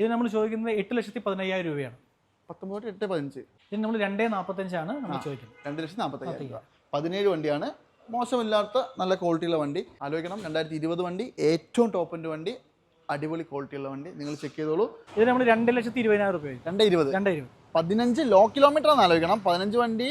ഇത് നമ്മൾ ചോദിക്കുന്നത് എട്ട് ലക്ഷത്തി പതിനയ്യായിരം രൂപയാണ്. പത്തൊമ്പത് എട്ട് പതിനഞ്ച്. ഇത് നമ്മൾ രണ്ടേ നാൽപ്പത്തഞ്ചാണ് നമ്മൾ ചോദിക്കുന്നത്. രണ്ട് ലക്ഷത്തി നാൽപ്പത്തയ്യായിരം രൂപ. പതിനേഴ് വണ്ടിയാണ്. മോശമില്ലാത്ത നല്ല ക്വാളിറ്റിയുള്ള വണ്ടി. ആലോചിക്കണം രണ്ടായിരത്തി ഇരുപത് വണ്ടി ഏറ്റവും ടോപ്പിന്റെ വണ്ടി അടിപൊളി ക്വാളിറ്റിയുള്ള വണ്ടി. നിങ്ങൾ ചെക്ക് ചെയ്തോളൂ. ഇത് നമ്മൾ രണ്ട് ലക്ഷത്തി ഇരുപതിനായിരം രൂപ രണ്ട് ഇരുപത്. രണ്ടേ ഇരുപത്. പതിനഞ്ച് ലോ കിലോമീറ്റർ ആണ് ആലോചിക്കണം. പതിനഞ്ച് വണ്ടി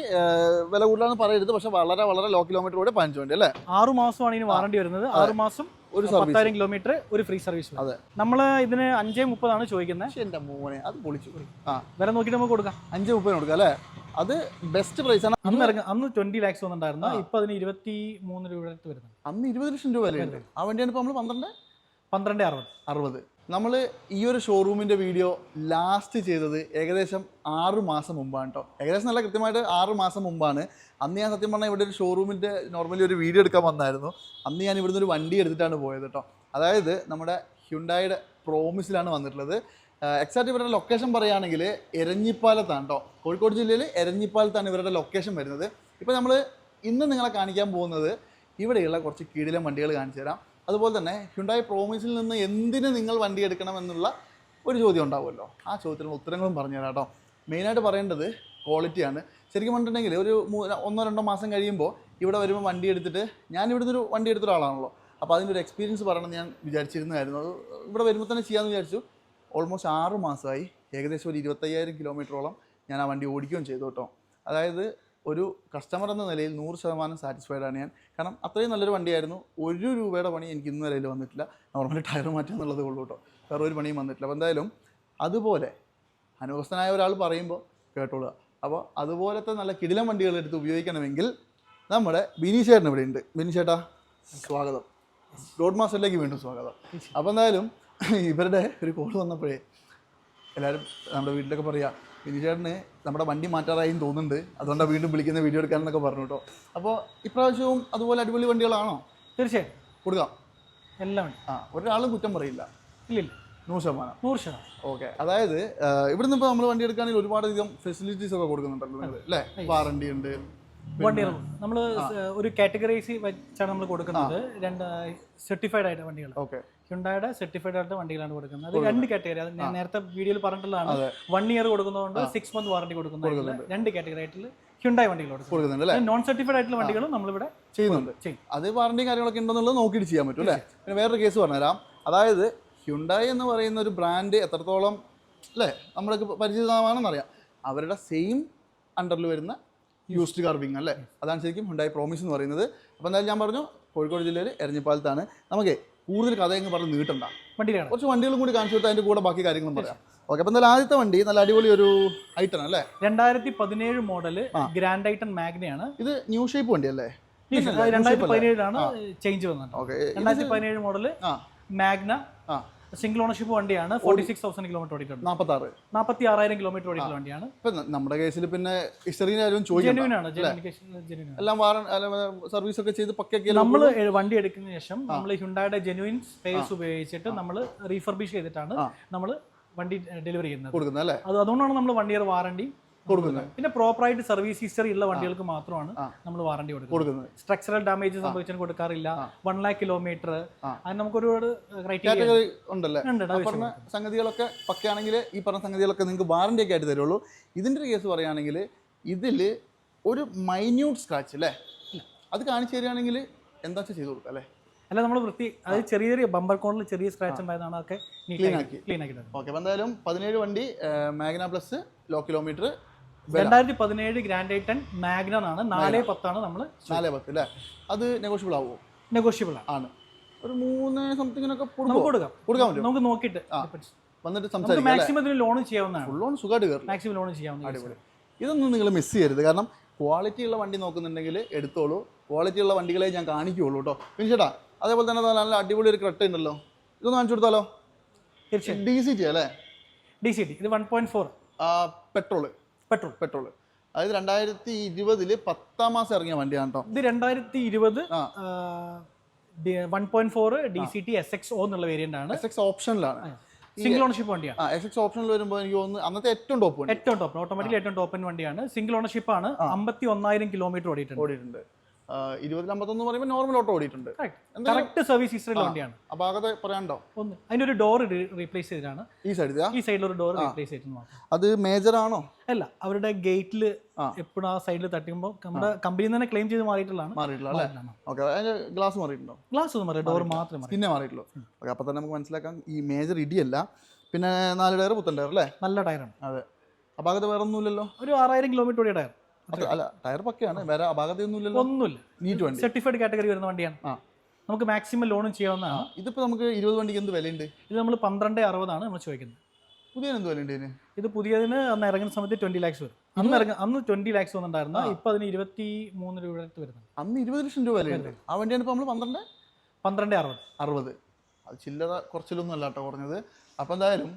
വില കൂടുതലാണെന്ന് പറയരുത്. പക്ഷെ വളരെ വളരെ ലോ കിലോമീറ്റർ കൂടെ പതിനഞ്ച് വണ്ടി അല്ലേ? ആറ് മാസമാണ് ഇതിന് വാറണ്ടി വരുന്നത്. ആറ് മാസം ഒരു പത്തായിരം കിലോമീറ്റർ ഒരു ഫ്രീ സർവീസ് അതെ. നമ്മൾ ഇതിന് അഞ്ചേ മുപ്പതാണ് ചോദിക്കുന്നത് എന്റെ മോനെ അത് പൊളിച്ചു. ആ. വില നോക്കിയിട്ട് നമുക്ക് കൊടുക്കാം. അഞ്ച് മുപ്പതിന് കൊടുക്കാം അല്ലേ? അത് ബെസ്റ്റ് പ്രൈസ് ആണ്. അന്ന് ഇറങ്ങി അന്ന് ട്വന്റി ലാക്സ് വന്നിട്ടുണ്ടായിരുന്നു. ഇപ്പൊ അതിന് ഇരുപത്തി മൂന്ന് രൂപ അടുത്ത് വരുന്നത് അന്ന് ഇരുപത് ലക്ഷം രൂപ അല്ലേ ആ വണ്ടിയാണ് ഇപ്പോൾ നമ്മൾ പന്ത്രണ്ട്? പന്ത്രണ്ട് അറുപത്. അറുപത്. നമ്മൾ ഈ ഒരു ഷോറൂമിന്റെ വീഡിയോ ലാസ്റ്റ് ചെയ്തത് ഏകദേശം ആറ് മാസം മുമ്പാണ് കേട്ടോ ഏകദേശം നല്ല കൃത്യമായിട്ട് ആറ് മാസം മുമ്പാണ്. അന്ന് ഞാൻ സത്യം പറഞ്ഞാൽ ഇവിടെ ഒരു ഷോറൂമിന്റെ നോർമലി ഒരു വീഡിയോ എടുക്കാൻ വന്നായിരുന്നു. അന്ന് ഞാൻ ഇവിടുന്ന് ഒരു വണ്ടി എടുത്തിട്ടാണ് പോയത് കേട്ടോ അതായത് നമ്മുടെ ഹ്യുണ്ടായുടെ പ്രോമിസിലാണ് വന്നിട്ടുള്ളത്. എക്സാക്ട് ഇവരുടെ ലൊക്കേഷൻ പറയുകയാണെങ്കിൽ എരഞ്ഞിപ്പാലത്താണ് കേട്ടോ കോഴിക്കോട് ജില്ലയിൽ എരഞ്ഞിപ്പാലത്താണ് ഇവരുടെ ലൊക്കേഷൻ വരുന്നത്. ഇപ്പോൾ നമ്മൾ ഇന്ന് നിങ്ങളെ കാണിക്കാൻ പോകുന്നത് ഇവിടെയുള്ള കുറച്ച് കീഴിലെ വണ്ടികൾ കാണിച്ചു തരാം. അതുപോലെ തന്നെ ഹ്യുണ്ടായി പ്രോമിസിൽ നിന്ന് എന്തിന് നിങ്ങൾ വണ്ടി എടുക്കണം എന്നുള്ള ഒരു ചോദ്യം ഉണ്ടാവുമല്ലോ. ആ ചോദ്യത്തിനുള്ള ഉത്തരങ്ങളും പറഞ്ഞു തരാം കേട്ടോ. മെയിനായിട്ട് പറയേണ്ടത് ക്വാളിറ്റിയാണ് ശരിക്കും പറഞ്ഞിട്ടുണ്ടെങ്കിൽ ഒരു ഒന്നോ രണ്ടോ മാസം കഴിയുമ്പോൾ ഇവിടെ വരുമ്പോൾ വണ്ടി എടുത്തിട്ട് ഞാൻ ഇവിടുന്ന് ഒരു വണ്ടി എടുത്ത ഒരാളാണല്ലോ. അപ്പോൾ അതിന്റെ ഒരു എക്സ്പീരിയൻസ് പറയണമെന്ന് ഞാൻ വിചാരിച്ചിരുന്നതായിരുന്നു. അത് ഇവിടെ വരുമ്പോൾ തന്നെ ചെയ്യാമെന്ന് വിചാരിച്ചു. ഓൾമോസ്റ്റ് ആറ് മാസമായി ഏകദേശം ഒരു ഇരുപത്തയ്യായിരം കിലോമീറ്ററോളം ഞാൻ ആ വണ്ടി ഓടിക്കുകയും ചെയ്തു കേട്ടോ. അതായത് ഒരു കസ്റ്റമർ എന്ന നിലയിൽ നൂറ് ശതമാനം സാറ്റിസ്ഫൈഡ് ആണ് ഞാൻ. കാരണം അത്രയും നല്ലൊരു വണ്ടിയായിരുന്നു. ഒരു രൂപയുടെ പണി എനിക്ക് ഇന്ന് നിലയിൽ വന്നിട്ടില്ല. നോർമലി ടയർ മാറ്റുക എന്നുള്ളത് ഉള്ളൂ കേട്ടോ. വേറെ ഒരു പണിയും വന്നിട്ടില്ല. അപ്പോൾ എന്തായാലും അതുപോലെ അനുഭവസ്ഥനായ ഒരാൾ പറയുമ്പോൾ കേട്ടോളുക. അപ്പോൾ അതുപോലത്തെ നല്ല കിടിലം വണ്ടികൾ എടുത്ത് ഉപയോഗിക്കണമെങ്കിൽ നമ്മുടെ ബിനീഷേട്ടൻ ഇവിടെ ഉണ്ട്. ബിനീഷേട്ടാ സ്വാഗതം. റോഡ് മാസ്റ്ററിലേക്ക് വീണ്ടും സ്വാഗതം. അപ്പോൾ എന്തായാലും ഇവരുടെ ഒരു കോൾ വന്നപ്പോഴേ എല്ലാവരും നമ്മുടെ വീട്ടിലൊക്കെ പറയാ ബിനിചേട്ടന് നമ്മുടെ വണ്ടി മാറ്റാറായി തോന്നുന്നുണ്ട്. അതുകൊണ്ടാണ് വീണ്ടും വിളിക്കുന്ന വീഡിയോ എടുക്കാനെന്നൊക്കെ പറഞ്ഞു കേട്ടോ അപ്പോൾ ഇപ്രാവശ്യവും അതുപോലെ അടിപൊളി വണ്ടികളാണോ? തീർച്ചയായും. കൊടുക്കാം. എല്ലാം ആ ഒരാളും കുറ്റം പറയില്ല. ഇല്ലില്ല നൂറ് ശതമാനം. നൂറ് ശതമാനം. ഓക്കെ. അതായത് ഇവിടുന്ന് ഇപ്പോൾ നമ്മൾ വണ്ടി എടുക്കുകയാണെങ്കിൽ ഒരുപാട് അധികം ഫെസിലിറ്റീസ് ഒക്കെ കൊടുക്കുന്നുണ്ടല്ലോ നിങ്ങൾ അല്ലേ? വാറണ്ടി ഉണ്ട് വണ്ടി നമ്മൾ ഒരു കാറ്റഗറൈസ് വെച്ചാണ് നമ്മൾ കൊടുക്കുന്നത്. രണ്ട് സർട്ടിഫൈഡ് ആയിട്ട് വണ്ടികൾ. ഓക്കെ. ഹ്യുണ്ടായുടെ സർട്ടിഫൈഡ് ആയിട്ട് വണ്ടികളാണ് കൊടുക്കുന്നത്. അത് രണ്ട് കാറ്റഗറി അത് ഞാൻ നേരത്തെ വീഡിയോയിൽ പറഞ്ഞിട്ടുള്ളതാണ്. വൺ ഇയർ കൊടുക്കുന്നതുകൊണ്ട് സിക്സ് മന്ത് വാറണ്ടി കൊടുക്കുന്നുണ്ട്. രണ്ട് കാറ്റഗറി ആയിട്ട് ഹ്യുണ്ടായി വണ്ടികൾ നോൺ സർട്ടിഫൈഡ് ആയിട്ടുള്ള വണ്ടികളും നമ്മളിവിടെ ചെയ്യുന്നുണ്ട്. ചെയ്യും. അത് വാറണ്ടി കാര്യങ്ങളൊക്കെ ഉണ്ടെന്നുള്ളത് നോക്കിയിട്ട് ചെയ്യാൻ പറ്റും അല്ലേ? പിന്നെ വേറൊരു കേസ് പറഞ്ഞുതരാം. അതായത് ഹ്യുണ്ടായി എന്ന് പറയുന്ന ഒരു ബ്രാൻഡ് എത്രത്തോളം അല്ലേ? നമ്മൾക്ക് പരിചിതമാണെന്നറിയാം അവരുടെ സെയിം അണ്ടറിൽ വരുന്ന യൂസ്ഡ് കാർ വിങ് അല്ലേ? അതാണ് ശരിക്കും ഹുണ്ടായി പ്രോമിസ് എന്ന് പറയുന്നത്. അപ്പോൾ എന്തായാലും ഞാൻ പറഞ്ഞു കോഴിക്കോട് ജില്ലയിൽ എരഞ്ഞിപ്പാലത്താണ്. നമുക്ക് കൂടുതൽ കഥ എന്ന് പറഞ്ഞ് നീട്ടണ്ട. വണ്ടിയാണ് കുറച്ച് വണ്ടികളും കൂടി കാണിച്ചു കൊടുത്താൽ അതിന്റെ കൂടെ ബാക്കി കാര്യങ്ങളും പറയാം. ഓക്കെ അപ്പോൾ എന്തായാലും ആദ്യത്തെ വണ്ടി നല്ല അടിപൊളി ഒരു ഐറ്റൺ അല്ലേ? രണ്ടായിരത്തി പതിനേഴ് മോഡൽ ഗ്രാൻഡ് ഐറ്റൺ മാഗ്നയാണ് ഇത് ന്യൂ ഷേപ്പ് വണ്ടി അല്ലേ? രണ്ടായിരത്തി പതിനേഴിലാണ് ചേഞ്ച് വന്നത്. ഓക്കെ രണ്ടായിരത്തി പതിനേഴ് മോഡൽ ആ. മാഗ്ന സിംഗിൾ ഓണർഷിപ്പ് വണ്ടിയാണ് ഫോർട്ടി സിക്സ് തൗസൻഡ് കിലോമീറ്റർ ഓടിയിട്ടുണ്ട്. നാൽപ്പത്താറ് നാൽപ്പത്തി ആറായിരം കിലോമീറ്റർ ഓടിയിട്ടുള്ള വണ്ടിയാണ്. നമ്മുടെ കേസിൽ പിന്നെ ഹിസ്റ്ററിനെ ആരും എല്ലാം സർവീസ് ഒക്കെ ചെയ്ത് നമ്മൾ വണ്ടി എടുക്കുന്ന ശേഷം നമ്മൾ ഹുണ്ടായുടെ ജെനുവിൻ സ്പേസ് ഉപയോഗിച്ചിട്ട് നമ്മൾ റീഫർബിഷ് ചെയ്തിട്ടാണ് നമ്മൾ വണ്ടി ഡെലിവറി ചെയ്യുന്നത്. കൊടുക്കുന്നത് അല്ലേ? അതുകൊണ്ടാണ് നമ്മൾ വൺ ഇയർ വാറണ്ടി കൊടുക്കുന്നത്. പിന്നെ പ്രോപ്പറായിട്ട് സർവീസ് ഹിസ്റ്ററി ഉള്ള വണ്ടികൾക്ക് മാത്രമാണ് നമ്മൾ വാറണ്ടി കൊടുക്കുന്നത്. സ്ട്രക്ചറൽ ഡാമേജ് സംഭവിച്ചാൽ കൊടുക്കാറില്ല. വൺ ലാക്ക് കിലോമീറ്റർ അത് നമുക്ക് ഒരുപാട് കാറ്റഗറി ഉണ്ടല്ലേ? ഉണ്ട് പറഞ്ഞ സംഗതികളൊക്കെ പക്കയാണെങ്കിൽ ഈ പറഞ്ഞ സംഗതികളൊക്കെ നിങ്ങൾക്ക് വാറണ്ടി ഒക്കെ ആയിട്ട് തരുള്ളൂ. ഇതിന്റെ ഒരു കേസ് പറയുകയാണെങ്കിൽ ഇതിൽ ഒരു മൈന്യൂട്ട് സ്ക്രാച്ച് അല്ലേ? അത് കാണിച്ചു തരികയാണെങ്കിൽ എന്താ വെച്ചാൽ ചെയ്ത് കൊടുക്കാം അല്ലേ? അല്ല നമ്മൾ വൃത്തി അത് ചെറിയ ചെറിയ ബമ്പർ കോണിൽ ചെറിയ സ്ക്രാച്ച് ഉണ്ടായതാണ് അതൊക്കെ ക്ലീൻ ആക്കി. ക്ലീൻ ആക്കി ഓക്കെ എന്തായാലും പതിനേഴ് വണ്ടി മാഗ്ന പ്ലസ് ലോ കിലോമീറ്റർ രണ്ടായിരത്തി പതിനേഴ് ഗ്രാൻഡ് ഐറ്റൺ മാഗ്നൻ ആണ് നാല് പത്താണ് നമ്മൾ നാല് പത്ത് അല്ലേ? അത് നെഗോഷ്യബിൾ ആവുമോ? നെഗോഷ്യബിൾ ആണ്. ഒരു മൂന്ന് സംതിങ്ങിനൊക്കെ കൊടുക്കാം. കൊടുക്കാൻ പറ്റും നമുക്ക് നോക്കിയിട്ട് വന്നിട്ട് സംസാരിക്കാം മാക്സിമം ഇതിന് ലോൺ ചെയ്യാവുന്നതാണ്. ഫുൾ ഓൺ സുഖമായിട്ട് കയറും മാക്സിമം ലോൺ ചെയ്യാവുന്ന അടിപൊളി. ഇതൊന്നും നിങ്ങൾ മിസ് ചെയ്യരുത്. കാരണം ക്വാളിറ്റി ഉള്ള വണ്ടി നോക്കുന്നുണ്ടെങ്കിൽ എടുത്തോളൂ. ക്വാളിറ്റി ഉള്ള വണ്ടികളെ ഞാൻ കാണിക്കുകയുള്ളൂ കേട്ടോ. പിന്നെ ചേട്ടാ അതേപോലെ തന്നെ നല്ല അടിപൊളി ഒരു ക്രെട്ട ഉണ്ടല്ലോ. ഇതൊന്ന് കാണിച്ചു കൊടുത്താലോ? ഡി സി ടി അല്ലേ? ഡി സി ടി ഇത് one point four petrol petrol. Petrol അതായത് രണ്ടായിരത്തി ഇരുപതിൽ പത്താം മാസം ഇറങ്ങിയ വണ്ടിയാണ് കേട്ടോ ഇത് രണ്ടായിരത്തി ഇരുപത്. One point four D C T S X O എന്നുള്ള വേരിയന്റ് ആണ് എസ് എക്സ് ഓപ്ഷനിലാണ്. സിംഗിൾ ഓണർഷിപ്പ് വണ്ടിയാണ്. എസ് എക്സ് ഓപ്ഷനിൽ വരുമ്പോൾ എനിക്ക് തോന്നുന്നു അന്നത്തെ ഏറ്റവും ടോപ്പ് ഏറ്റവും ടോപ്പ് ഓട്ടോമാറ്റിക് ഏറ്റവും ടോപ്പ് വണ്ടിയാണ്. സിംഗിൾ ഓണർഷിപ്പ് ആണ് അമ്പത്തി ഒന്നായിരം കിലോമീറ്റർ ഓടിയിട്ടുണ്ട്. ഓടിയിട്ടുണ്ട്. ഇരുപതിലമ്പത്തൊന്ന് പറയുമ്പോൾ നോർമൽ ഓട്ടോ ഓടിയിട്ടുണ്ട്. കറക്റ്റ് സർവീസ് ഹിസ്റ്ററിയുള്ള വണ്ടിയാണ്. ആ ഭാഗത്തെ പറയാനുണ്ടോ? ഒന്ന് അതിന്റെ ഒരു ഡോർ റീപ്ലേസ് ചെയ്തിട്ടാണ്. ഈ സൈഡിൽ ഈ സൈഡിൽ ഒരു ഡോർ റീപ്ലേസ് ചെയ്തിട്ട് അത് മേജർ ആണോ? അല്ല അവരുടെ ഗേറ്റിൽ എപ്പോഴും ആ സൈഡിൽ തട്ടിക്കുമ്പോൾ നമ്മുടെ കമ്പനിയിൽ തന്നെ ക്ലെയിം ചെയ്ത് മാറിയിട്ടുള്ളതാണ്. ഓക്കെ ഗ്ലാസ് മാറിയിട്ടുണ്ടോ? ഗ്ലാസ് ഒന്നും മാറി ഡോർ മാത്രമേ പിന്നെ മാറിയിട്ടുള്ളൂ. അപ്പോൾ തന്നെ നമുക്ക് മനസ്സിലാക്കാം. ഈ മേജർ ഇടിയല്ല. പിന്നെ നാല് ടയർ പുത്തൻ ടയർ അല്ലേ? നല്ല ടയറാണ്. അതെ. അപ്പൊ അത് വേറെ ഒന്നുമില്ലല്ലോ ഒരു ആറായിരം കിലോമീറ്റർ ഓടിയ ടയർ അല്ല ടയർ പക്കയാണ് വേറെ ഒന്നുമില്ല. നീറ്റ് വണ്ടി സർട്ടിഫൈഡ് കാറ്റഗറി വരുന്ന വണ്ടിയാണ്. നമുക്ക് മാക്സിമം ലോണും ചെയ്യാവുന്നതാണ്. ഇതിപ്പോ നമുക്ക് ഇരുപത് വണ്ടിക്ക് എന്ത് വിലയുണ്ട്? ഇത് നമ്മൾ പന്ത്രണ്ട് അറുപതാണ് നമ്മൾ ചോദിക്കുന്നത്. പുതിയതിന് എന്ത് വിലയുണ്ട് ഇതിന്? ഇത് പുതിയതിന് അന്ന് ഇറങ്ങുന്ന സമയത്ത് ട്വന്റി ലാക്സ് വരും. അന്ന് ഇറങ്ങ അന്ന് ട്വന്റി ലാക്സ് വന്നിട്ടുണ്ടായിരുന്നു. ഇപ്പൊ അതിന് ഇരുപത്തി മൂന്ന് രൂപ അടുത്ത് വരുന്നത് അന്ന് ഇരുപത് ലക്ഷം രൂപ വിലയുണ്ട്. ആ വണ്ടിയാണ് ഇപ്പോൾ നമ്മൾ പന്ത്രണ്ട്? പന്ത്രണ്ട് അറുപത്. അറുപത്. അത് ചില്ലറ കുറച്ചിലൊന്നും അല്ല കേട്ടോ കുറഞ്ഞത്. അപ്പോൾ എന്തായാലും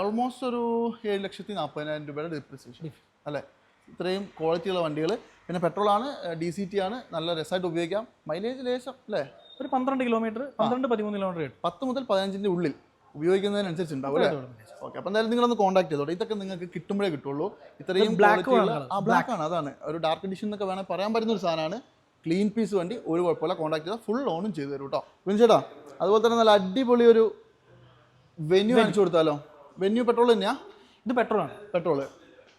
ഓൾമോസ്റ്റ് ഒരു ഏഴ് ലക്ഷത്തി നാൽപ്പതിനായിരം രൂപയുടെ ഡിപ്രിസിയേഷൻ അല്ലേ? ഇത്രയും ക്വാളിറ്റിയുള്ള വണ്ടികൾ പിന്നെ പെട്രോളാണ് ഡി സി ടി ആണ് നല്ല രസമായിട്ട് ഉപയോഗിക്കാം. മൈലേജ് ലേശം അല്ലേ? ഒരു പന്ത്രണ്ട് കിലോമീറ്റർ പന്ത്രണ്ട് പതിമൂന്ന് കിലോമീറ്റർ കിട്ടും. പത്ത് മുതൽ പതിനഞ്ചിന്റെ ഉള്ളിൽ ഉപയോഗിക്കുന്നതിനനുസരിച്ച് ഉണ്ടാവും അല്ലേ ഓക്കെ അപ്പോൾ എന്തായാലും നിങ്ങളൊന്ന് കോൺടാക്ട് ചെയ്തോട്ടെ. ഇതൊക്കെ നിങ്ങൾക്ക് കിട്ടുമ്പോഴേ കിട്ടുള്ളൂ. ഇത്രയും വേണം ആ ബ്ലാക്ക് ആണ് അതാണ്. ഒരു ഡാർക്ക് എഡിഷൻ എന്നൊക്കെ വേണമെങ്കിൽ പറയാൻ പറ്റുന്ന ഒരു സാധനമാണ്. ക്ലീൻ പീസ് വണ്ടി ഒരു കുഴപ്പമില്ല. കോൺടാക്ട് ചെയ്താൽ ഫുൾ ഓണും ചെയ്തു തരും കേട്ടോ. വിൻചേട്ടാ അതുപോലെ തന്നെ നല്ല അടിപൊളി ഒരു വെന്യൂ കാണിച്ചു കൊടുത്താലോ? വെന്യൂ പെട്രോൾ തന്നെയാ? ഇത് പെട്രോൾ ആണ്. പെട്രോൾ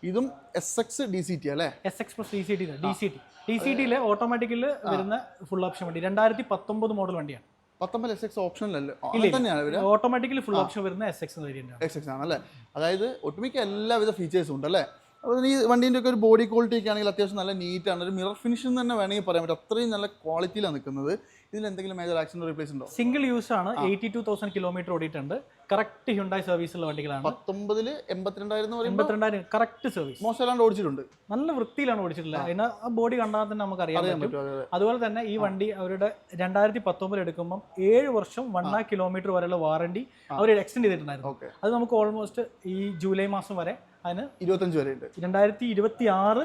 ഇതും S X D C T അല്ലേ? S X plus D C T D C T D C ടിയിലെ ഓട്ടോമാറ്റിക്കിൽ വരുന്ന ഫുൾ ഓപ്ഷൻ വണ്ടി. രണ്ടായിരത്തി പത്തൊമ്പത് മോഡൽ വണ്ടിയാണ് പത്തൊമ്പത് എസ് എക്സ് ഓപ്ഷനിലല്ലേ ഓട്ടോമാറ്റിക്കലി ഫുൾ ഓപ്ഷൻ വരുന്ന എസ് എക്സ് എസ് എക്സ് ആണ്. അല്ലേ? അതായത് ഒട്ടുമിക്ക എല്ലാവിധ ഫീച്ചേഴ്സും ഉണ്ട് അല്ലേ? അപ്പോൾ ഈ വണ്ടീന്റെ ഒക്കെ ഒരു ബോഡി ക്വാളിറ്റി ഒക്കെ ആണെങ്കിൽ അത്യാവശ്യം നല്ല നീറ്റാണ് ഒരു മിറർ ഫിനിഷ് തന്നെ വേണമെങ്കിൽ പറയാൻ പറ്റും. അത്രയും നല്ല ക്വാളിറ്റിയിലാണ് നിൽക്കുന്നത്. ഇതിൽ എന്തെങ്കിലും മേജർ ആക്സിഡന്റ് റീപ്ലേസ് ഉണ്ടോ? സിംഗിൾ യൂസ് ആണ്. എയ്റ്റി ടു തൗസൻഡ് കിലോമീറ്റർ ഓടിയിട്ടുണ്ട്. കറക്റ്റ് ഹ്യുണ്ടായി സർവീസുള്ള വണ്ടികളാണ്. പത്തൊമ്പതിൽ എൺപത്തിരണ്ടായിരം കറക്റ്റ് സർവീസ് മോശമല്ലാണ്ട് ഓടിച്ചിട്ടുണ്ട്. നല്ല വൃത്തിയിലാണ് ഓടിച്ചിട്ടുള്ളത്. അതിന് ആ ബോഡി കണ്ടാൽ തന്നെ നമുക്ക് അറിയാൻ പറ്റും. പറ്റും അതെ അതെ. അതുപോലെ തന്നെ ഈ വണ്ടി അവരുടെ രണ്ടായിരത്തി പത്തൊമ്പതിൽ എടുക്കുമ്പോൾ ഏഴ് വർഷം വൺ ലാക്ക് കിലോമീറ്റർ വരെയുള്ള വാറണ്ടി അവർ എക്സ്റ്റെൻഡ് ചെയ്തിട്ടുണ്ടായിരുന്നു. അത് നമുക്ക് ഓൾമോസ്റ്റ് ഈ ജൂലൈ മാസം വരെ അതിന് ഇരുപത്തഞ്ച് വരെ ഉണ്ട്. രണ്ടായിരത്തി ഇരുപത്തി ആറ്.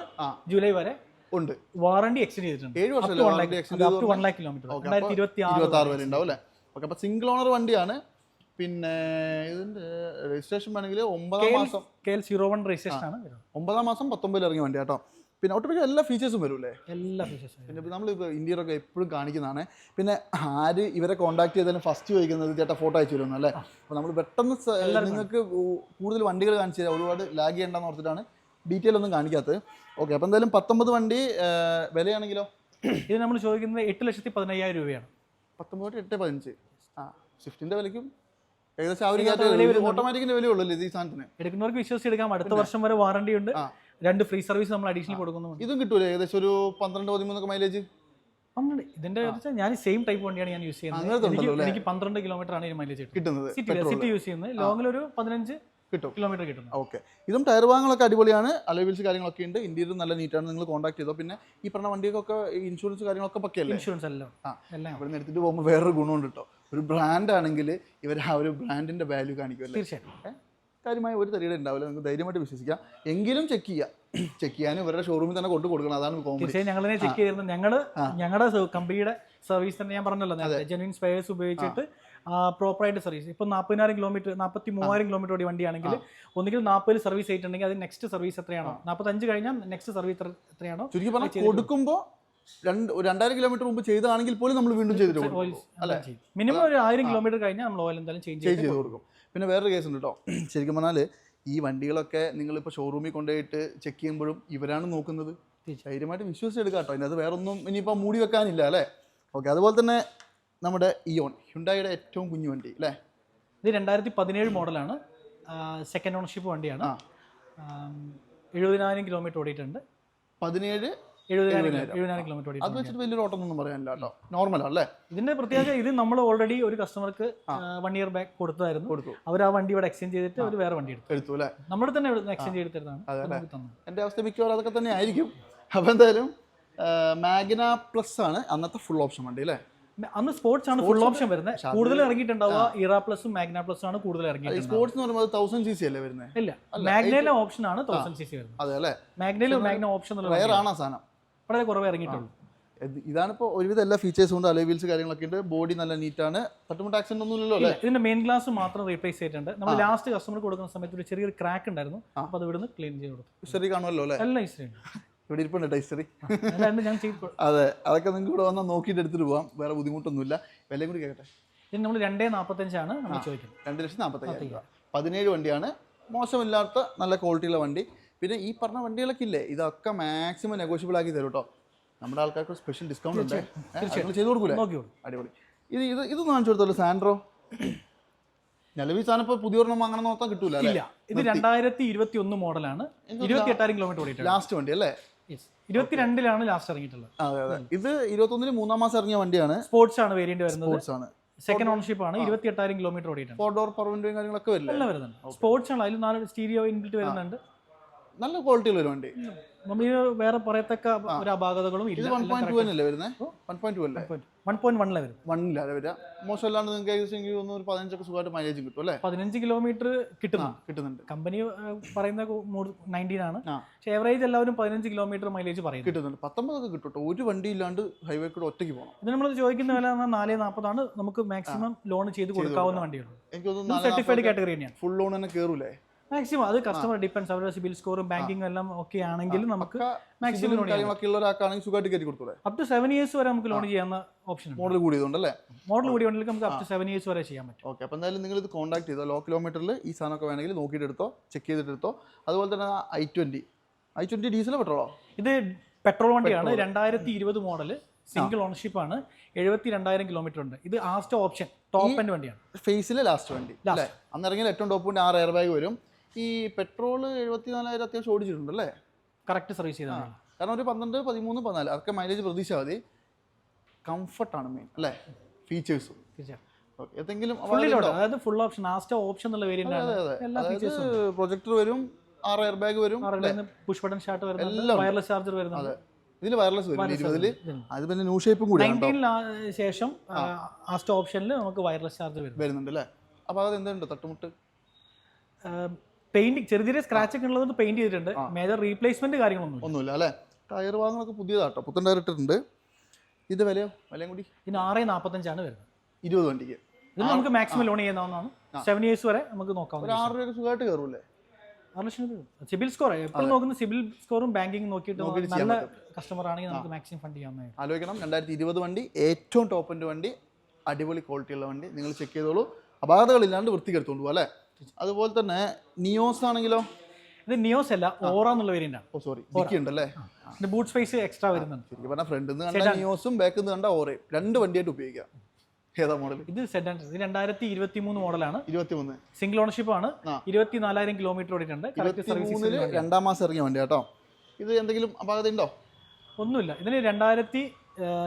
ജൂലൈ വരെ ഉണ്ട്. വാറണ്ടി എക്സ്റ്റെൻഡ് ചെയ്തിട്ടുണ്ട്. ഏഴ് വർഷം വൺ ലാക്ക് കിലോമീറ്റർ രണ്ടായിരത്തി ഇരുപത്തി ആറ് വരെ ഉണ്ടാവും അല്ലേ? ഓക്കെ അപ്പോൾ സിംഗിൾ ഓണർ വണ്ടിയാണ്. പിന്നെ ഇതിന്റെ രജിസ്ട്രേഷൻ വേണമെങ്കിൽ ഒമ്പതാം മാസം K L zero one registration ആണ് ഒമ്പതാം മാസം പത്തൊമ്പതിൽ ഇറങ്ങിയ വണ്ടി കേട്ടോ പിന്നെ ഒട്ടുമിക്ക എല്ലാ ഫീച്ചേഴ്സും വരൂല്ലേ എല്ലാ ഫീച്ചേഴ്സും പിന്നെ നമ്മൾ ഇപ്പോൾ ഇന്ത്യയിലൊക്കെ എപ്പോഴും കാണിക്കുന്നതാണ്. പിന്നെ ആര് ഇവരെ കോൺടാക്ട് ചെയ്താലും ഫസ്റ്റ് ചോദിക്കുന്നത് ചേട്ടാ ഫോട്ടോ അയച്ചു തരുന്നു അല്ലേ? അപ്പോൾ നമ്മൾ പെട്ടെന്ന് നിങ്ങൾക്ക് കൂടുതൽ വണ്ടികൾ കാണിച്ചു തരാം ഒരുപാട് ലാഗ് ചെയ്യണ്ടെന്ന് ഓർത്തിട്ടാണ് ഡീറ്റെയിൽ ഒന്നും കാണിക്കാത്തത്. ഓക്കെ അപ്പോൾ എന്തായാലും പത്തൊമ്പത് വണ്ടി വിലയാണെങ്കിലോ? ഇത് നമ്മൾ ചോദിക്കുന്നത് എട്ട് ലക്ഷത്തി പതിനയ്യായിരം രൂപയാണ്. പത്തൊമ്പത് എട്ട് പതിനഞ്ച്. ആ സ്വിഫ്റ്റിന്റെ വിലയ്ക്കും ഏകദേശം ആ ഒരു കാറ്റഗറി ഓട്ടോമാറ്റിക്കിന്റെ വില ഉള്ളൂ ഈ സാധനത്തിന്. എടുക്കുന്നവർക്ക് വിശ്വസിച്ചെടുക്കാം. അടുത്ത വർഷം വരെ വാറണ്ടി ഉണ്ട്. രണ്ട് ഫ്രീ സർവീസ് നമ്മൾ അഡീഷണൽ കൊടുക്കുന്നു ഇതും കിട്ടൂലേ? ഏകദേശം ഒരു പന്ത്രണ്ട് പതിമൂന്നൊക്കെ മൈലേജ് പന്ത്രണ്ട്. ഇതിന്റെ ഞാൻ സെയിം ടൈപ്പ് വണ്ടിയാണ് ഞാൻ യൂസ് ചെയ്യുന്നത്. എനിക്ക് പന്ത്രണ്ട് കിലോമീറ്റർ ആണ് മൈലേജ് കിട്ടുന്നത്. സിറ്റി യൂസ് ചെയ്യുന്നത്. ലോങ്ങിൽ ഒരു പതിനഞ്ച് കിട്ടും. കിലോമീറ്റർ കിട്ടും. ഓക്കെ. ഇതും ടയർ ഭാഗങ്ങളൊക്കെ അടിപൊളിയാണ്. അലവിൽസ് കാര്യങ്ങളൊക്കെ ഉണ്ട്. ഇന്ത്യയിൽ നല്ല നീറ്റാണ് നിങ്ങൾ കോൺടാക്ട് ചെയ്തോ? പിന്നെ ഈ പറഞ്ഞ വണ്ടിയൊക്കെ ഇൻഷുറൻസ് കാര്യങ്ങളൊക്കെ പക്കയല്ലേ? ഇൻഷുറൻസ് എല്ലാം. ആ. എല്ലാം. ഇവിടെ നിന്ന് എടുത്തിട്ട് പോകുമ്പോൾ വേറൊരു ഗുണമുണ്ട് കേട്ടോ ഒരു ബ്രാൻഡ് ആണെങ്കിൽ ഇവർ ആ ഒരു ബ്രാൻഡിന്റെ വാല്യൂ കാണിക്കുമല്ലോ തീർച്ചയായിട്ടും? കാര്യമായ ഒരു തരിയുടെ ഉണ്ടാവില്ല. നിങ്ങൾക്ക് ധൈര്യമായിട്ട് വിശ്വസിക്കാം. എങ്കിലും ചെക്ക് ചെയ്യാം. ചെക്ക് ചെയ്യാനും ഇവരുടെ ഷോറൂമിൽ തന്നെ കൊണ്ടു കൊടുക്കണം. അതാണ് ഞങ്ങൾ ചെക്ക് ചെയ്തിരുന്നത് ഞങ്ങൾ ഞങ്ങളുടെ കമ്പനിയുടെ സർവീസ് തന്നെ ഞാൻ പറഞ്ഞല്ലോ. ജെനുവിൻ സ്പെയർസ് ഉപയോഗിച്ചിട്ട് പ്രോപ്പറായിട്ട് സർവീസ് ഇപ്പോൾ നാൽപ്പതിനായിരം കിലോമീറ്റർ നാൽപ്പത്തി മൂവായിരം കിലോമീറ്റർ ഓടി വണ്ടിയാണെങ്കിൽ ഒന്നുകിൽ നാൽപ്പതിൽ സർവീസ് ചെയ്തിട്ടുണ്ടെങ്കിൽ അത് നെക്സ്റ്റ് സർവീസ് എത്രയാണോ? നാൽപ്പത്തഞ്ച് കഴിഞ്ഞാൽ നെക്സ്റ്റ് സർവീസ് എത്രയാണോ? ചുരുക്കി പറഞ്ഞാൽ കൊടുക്കുമ്പോൾ രണ്ട് രണ്ടായിരം കിലോമീറ്റർ മുമ്പ് ചെയ്താണെങ്കിൽ പോലും നമ്മൾ വീണ്ടും ചെയ്തിട്ട് ഓയിൽ മിനിമം ഒരു ആയിരം കിലോമീറ്റർ കഴിഞ്ഞാൽ നമ്മൾ ഓയിൽ എന്തായാലും ചേഞ്ച് ചെയ്ത് കൊടുക്കും. പിന്നെ വേറൊരു കേസ് ഉണ്ട് കേട്ടോ. ശരിക്കും പറഞ്ഞാൽ ഈ വണ്ടികളൊക്കെ നിങ്ങളിപ്പോൾ ഷോറൂമിൽ കൊണ്ടുപോയിട്ട് ചെക്ക് ചെയ്യുമ്പോഴും ഇവരാണ് നോക്കുന്നത്. ധൈര്യമായിട്ട് വിശ്വസിച്ചെടുക്കാം കേട്ടോ. അതിനകത്ത് അത് വേറൊന്നും ഇനിയിപ്പോൾ മൂടി വെക്കാനില്ല അല്ലേ? ഓക്കെ അതുപോലെ തന്നെ നമ്മുടെ ഇയോൺ ഹുണ്ടായിയുടെ ഏറ്റവും കുഞ്ഞു വണ്ടി അല്ലേ? ഇത് രണ്ടായിരത്തി പതിനേഴ് മോഡലാണ് സെക്കൻഡ് ഓണർഷിപ്പ് വണ്ടിയാണ്. എഴുപതിനായിരം കിലോമീറ്റർ ഓടിയിട്ടുണ്ട്. പതിനേഴ് എഴുപതിനായിരം എഴുപതിനായിരം. കിലോമീറ്റർ അത് വെച്ചിട്ട് വലിയൊരു പറയാനില്ല കേട്ടോ. അല്ലേ? ഇതിന്റെ പ്രത്യേകത ഇത് നമ്മൾ ഓൾറെഡി ഒരു കസ്റ്റമർക്ക് വൺ ഇയർ ബാക്ക് കൊടുത്തായിരുന്നു കൊടുത്തു. അവർ ആ വണ്ടി ഇവിടെ എക്സ്ചേഞ്ച് ചെയ്തിട്ട് അവർ വേറെ വണ്ടി എടുത്തു. എടുത്തു അല്ലേ? നമ്മുടെ തന്നെ എക്സ്ചേഞ്ച് ചെയ്തിട്ടാണ് എന്റെ അവസ്ഥ മിക്കവാറും അതൊക്കെ തന്നെ ആയിരിക്കും അപ്പൊ എന്തായാലും മാഗ്ന പ്ലസ് ആണ് അന്നത്തെ ഫുൾ ഓപ്ഷൻ വണ്ടി അല്ലേ? അന്ന് സ്പോർട്സ് ആണ് ഫുൾ ഓപ്ഷൻ വരുന്നത് കൂടുതൽ ഇറങ്ങിയിട്ടുണ്ടാവുക ഇറ പ്ലസും മാഗ്ന പ്ലസും ആണ് കൂടുതൽ ഈ ഇറങ്ങിയിട്ടുണ്ടാവുക സ്പോർട്സ് എന്ന് പറയുമ്പോൾ തൗസൻഡ് സി സി അല്ലേ വരുന്നത് ഇല്ല മാഗ്നയിലെ ഓപ്ഷൻ ആണ് തൗസൻഡ് സി സി വരുന്നത്. അതെ അല്ലേ? മാഗ്ന ഓപ്ഷൻ ആണ് സാധനം. വളരെ കുറവ് ഇറങ്ങിയിട്ടുള്ളൂ. ഇത് ഇതാണിപ്പോൾ ഒരുവിധം എല്ലാ ഫീച്ചേഴ്സും ഉണ്ട്. അലോവീൽസ് കാര്യങ്ങളൊക്കെ ഉണ്ട്. ബോഡി നല്ല നീറ്റാണ് തട്ടുമുട്ട് ആക്സിഡന്റ് ഒന്നും ഇല്ലല്ലോ ഇതിന്റെ മെയിൻ ഗ്ലാസ് മാത്രം റീപ്ലേസ് ചെയ്തിട്ടുണ്ട്. നമ്മൾ ലാസ്റ്റ് കസ്റ്റമർ കൊടുക്കുന്ന സമയത്ത് ഒരു ചെറിയൊരു ക്രാക്ക് ഉണ്ടായിരുന്നു. അപ്പോൾ അത് ഇവിടുന്ന് ക്ലീൻ ചെയ്ത് കൊടുത്തു. ശരി കാണുമല്ലോ അല്ലേ? എല്ലാം ഉണ്ട്. ഇവിടെ ഇരിപ്പുണ്ട് ടൈസ്റ്ററി അതെ അതൊക്കെ നിങ്ങൾക്ക് ഇവിടെ വന്നാൽ നോക്കിയിട്ട് എടുത്തിട്ട് പോകാം വേറെ ബുദ്ധിമുട്ടൊന്നുമില്ല. വിലയും കൂടി കേട്ടെ ഇത് നമ്മൾ രണ്ടേ നാൽപ്പത്തഞ്ചാണ് നമ്മൾ ചോദിക്കുന്നത്. രണ്ട് ലക്ഷത്തി നാൽപ്പത്തയ്യായിരം രൂപ. പതിനേഴ് വണ്ടിയാണ്. മോശമില്ലാത്ത നല്ല ക്വാളിറ്റിയുള്ള വണ്ടി. പിന്നെ ഈ പറഞ്ഞ വണ്ടികളൊക്കെ ഇല്ലേ? ഇതൊക്കെ മാക്സിമം നെഗോഷ്യബിൾ ആക്കി തരും കേട്ടോ നമ്മുടെ ആൾക്കാർക്ക് സ്പെഷ്യൽ ഡിസ്കൗണ്ട് ഉണ്ട്. നിങ്ങൾ ചെയ്ത് കൊടുക്കൂലേ? അടിപൊളി. ഇത് ഇത് ഇതൊന്നും കാണിച്ചു കൊടുത്തല്ലോ സാൻഡ്രോ. നിലവിൽ സാധനം ഇപ്പോൾ പുതിയൊരെണ്ണം വാങ്ങണം നോക്കാൻ കിട്ടൂല ഇത് രണ്ടായിരത്തി ഇരുപത്തി ഒന്ന് മോഡലാണ് ഇരുപത്തി എട്ടായിരം കിലോമീറ്റർ ഓടിയിട്ട് ലാസ്റ്റ് വണ്ടി അല്ലേ? ഇരുപത്തിരണ്ടിലാണ് ലാസ്റ്റ് ഇറങ്ങിയിട്ടുള്ളത്. അതെ അതെ. ഇത് ഇരുപത്തൊന്നിന് മൂന്നാം മാസം ഇറങ്ങിയ വണ്ടിയാണ്. സ്പോർട്സ് ആണ് വേരിയന്റ് വരുന്നത്. സ്പോർട്സ് ആണ്. സെക്കൻഡ് ഓണർഷിപ്പ് ആണ്. ഇരുപത്തി എട്ടായിരം കിലോമീറ്റർ ഓടിയിട്ടുണ്ട്. ഫോർ ഡോർ പവർ വിൻഡോയും കാര്യങ്ങളൊക്കെ വരില്ലേ? വരുന്നുണ്ട്. സ്പോർട്സ് ആണ്. അതിൽ നാല് സ്റ്റീരിയോ ഇൻബിൽറ്റ് വരുന്നുണ്ട്. നല്ല ക്വാളിറ്റി ഉള്ള വണ്ടി. നമ്മൾ വേറെ പറയത്തക്ക ഒരു അപാകതകളും ഇത് വൺ പോയിന്റ് ടു അല്ലേ വരുന്നത് വൺ പോയിന്റ് ടു അല്ലേ? വൺ പോയിന്റ് വണ്ണിലെ വരും. വണ്ണിലാണ് വരിക മോശമല്ലാണ്ട് നിങ്ങൾക്ക് ഏകദേശം തോന്നുന്നു ഒരു പതിനഞ്ചൊക്കെ സുഖമായിട്ട് മൈലേജ് കിട്ടും അല്ലേ? പതിനഞ്ച് കിലോമീറ്റർ കിട്ടുന്നു. കിട്ടുന്നുണ്ട്. കമ്പനി പറയുന്ന നയന്റീൻ ആണ്. പക്ഷേ ഏവറേജ് എല്ലാവരും പതിനഞ്ച് കിലോമീറ്റർ മൈലേജ് പറയുന്നു. കിട്ടുന്നുണ്ട്. പത്തൊമ്പതൊക്കെ കിട്ടും ഒരു വണ്ടി ഇല്ലാണ്ട് ഹൈവേ കൂടെ ഒറ്റയ്ക്ക് പോകണം ഇത് നമ്മൾ ചോദിക്കുന്ന വില നാല് നാൽപ്പതാണ് നമുക്ക് മാക്സിമം ലോൺ ചെയ്ത് കൊടുക്കാവുന്ന വണ്ടിയാണ് സർട്ടിഫൈഡ് കാറ്റഗറി തന്നെയാണ്. ഫുൾ ലോൺ തന്നെ കയറൂലേ മാക്സിമം അത് കസ്റ്റമർ ഡിപ്പെൻസ് അവരുടെ സിബിൽ സ്കോറും ബാങ്കിങ്ങും എല്ലാം ഒക്കെ ആണെങ്കിൽ നമുക്ക് മാക്സിമം കാര്യങ്ങളൊക്കെ സുഖമായിട്ട് കയറ്റി അപ് ടു സെവൻ ഇയേഴ്സ് വരെ നമുക്ക് ലോൺ ചെയ്യാവുന്ന ഓപ്ഷൻ മോഡൽ കൂടിയതുകൊണ്ടല്ലേ? മോഡൽ കൂടിയുണ്ടെങ്കിൽ നമുക്ക് അപ് ടു സെവൻ ഇയേഴ്സ് വരെ ചെയ്യാൻ പറ്റും. ഓക്കെ അപ്പോൾ എന്തായാലും നിങ്ങൾ ഇത് കോൺടാക്ട് ചെയ്തോ? ലോ കിലോമീറ്ററിൽ ഈ സാധനമൊക്കെ വേണമെങ്കിൽ നോക്കിയിട്ട് എടുത്തോ ചെക്ക് ചെയ്തിട്ട് എടുത്തോ അതുപോലെ തന്നെ ഐ ട്വന്റി ഐ ട്വന്റി ഡീസലോ പെട്രോളോ? ഇത് പെട്രോൾ വണ്ടിയാണ്. രണ്ടായിരത്തി ഇരുപത് മോഡൽ സിംഗിൾ ഓണർഷിപ്പ് ആണ്. എഴുപത്തി രണ്ടായിരം കിലോമീറ്റർ ഉണ്ട്. ഇത് ലാസ്റ്റ് ഓപ്ഷൻ ടോപ്പ് എൻഡ് വണ്ടിയാണ്. ഫേസിലെ ലാസ്റ്റ് വണ്ടി അന്ന് ഇറങ്ങിയ ഏറ്റവും ടോപ്പ് വണ്ടി ആറ് എയർ ബാഗ് വരും. ഈ പെട്രോൾ എഴുപത്തിനാലായിരം അത്യാവശ്യം ഓടിച്ചിട്ടുണ്ട് അല്ലേ കറക്റ്റ് സർവീസ് ചെയ്താണ് കാരണം ഒരു പന്ത്രണ്ട് പതിമൂന്ന് പതിനാല് അതൊക്കെ മൈലേജ് പ്രതീക്ഷ മതി. കംഫർട്ടാണ് മെയിൻ അല്ലേ? ഫീച്ചേഴ്സും എന്തെങ്കിലും അതായത് ഫുൾ ഓപ്ഷൻ ആസ്റ്റ് ഓപ്ഷൻ എന്നുള്ള വേരിയന്റ് അതായത് ഫീച്ചേഴ്സും പ്രൊജക്ടർ വരും ആറ് എയർ ബാഗ് വരും പുഷ് ബട്ടൺ സ്റ്റാർട്ട് വരും വയർലെസ് ചാർജർ വരുന്നുണ്ട് അതെ. ഇതിൽ വയർലെസ് വരും ഇരുപതിൽ. അത് പിന്നെ ന്യൂ ഷേപ്പും കൂടി ശേഷം ആസ്റ്റ് ഓപ്ഷനിൽ നമുക്ക് വയർലെസ് ചാർജർ വരുന്നുണ്ട്. അല്ലേ? അപ്പോൾ അത് എന്തുണ്ട് തട്ടുമുട്ട് പെയിന്റ് ചെറിയ ചെറിയ സ്ക്രാച്ച് ഒക്കെ ഉള്ളത് പെയിന്റ് ചെയ്തിട്ടുണ്ട്. മേജർ റീപ്ലേസ്മെന്റ് കാര്യങ്ങളൊന്നും ഒന്നുമില്ല അല്ലേ? ടയർ ഭാഗങ്ങളൊക്കെ പുതിയതാട്ടോ. പുത്തൻ ടയർ ഇട്ടിട്ടുണ്ട്. ഇത് വിലയോ? വിലയും കൂടി? ഇതിന് ആറ് നാൽപ്പത്തഞ്ചാണ് വരുന്നത്. ഇരുപത് വണ്ടിക്ക്. ഇത് നമുക്ക് മാക്സിമം ലോൺ ചെയ്യാവുന്നതാണ്. സെവൻ ഇയേഴ്സ് വരെ നമുക്ക് നോക്കാം ഒരു ആറ് രൂപ സുഖമായിട്ട് കയറൂലേ ആറ് ലക്ഷം രൂപ. സിബിൽ സ്കോർ എപ്പോഴും നോക്കുന്ന സിബിൽ സ്കോറും ബാങ്കിങ് നോക്കിയിട്ട് നല്ല കസ്റ്റമർ ആണെങ്കിൽ നമുക്ക് മാക്സിമം ഫണ്ട് ചെയ്യാവുന്നതാണ് ആലോചിക്കണം. രണ്ടായിരത്തി ഇരുപത് വണ്ടി ഏറ്റവും ടോപ്പിന്റെ വണ്ടി അടിപൊളി ക്വാളിറ്റി ഉള്ള വണ്ടി. നിങ്ങൾ ചെക്ക് ചെയ്തോളൂ. അപാകതകളില്ലാണ്ട് വൃത്തിക്കെടുത്തോണ്ട് പോകും അല്ലേ? അതുപോലെ തന്നെ നിയോസ് ആണെങ്കിലോ? ഇത് നിയോസ് അല്ല ഓറ എന്നുള്ള വേരിയന്റ് ആണ്. ഓ സോറി ഡിക്കി ഉണ്ടല്ലേ? ഇതിന്റെ ബൂട്ട് സ്പേസ് എക്സ്ട്രാ വരുന്നുണ്ട്. ശരിക്കും പറഞ്ഞാൽ ഫ്രണ്ടിൽ നിന്ന് കണ്ട നിയോസും ബാക്കിൽ നിന്ന് കണ്ട ഓറയും. രണ്ട് വണ്ടിയായിട്ട് ഉപയോഗിക്കാം. ഏതാ മോഡൽ ഇത് സെഡൻ ഇത് രണ്ടായിരത്തി ഇരുപത്തി മൂന്ന് മോഡലാണ് ഇരുപത്തി മൂന്ന് സിംഗിൾ ഓണർഷിപ്പ് ആണ്. ഇരുപത്തി നാലായിരം കിലോമീറ്റർ ഓടിയിട്ടുണ്ട് രണ്ടാം മാസം ഇറങ്ങിയ വണ്ടി കേട്ടോ ഇത് എന്തെങ്കിലും അപാകത ഉണ്ടോ? ഒന്നുമില്ല. ഇതിന് രണ്ടായിരത്തി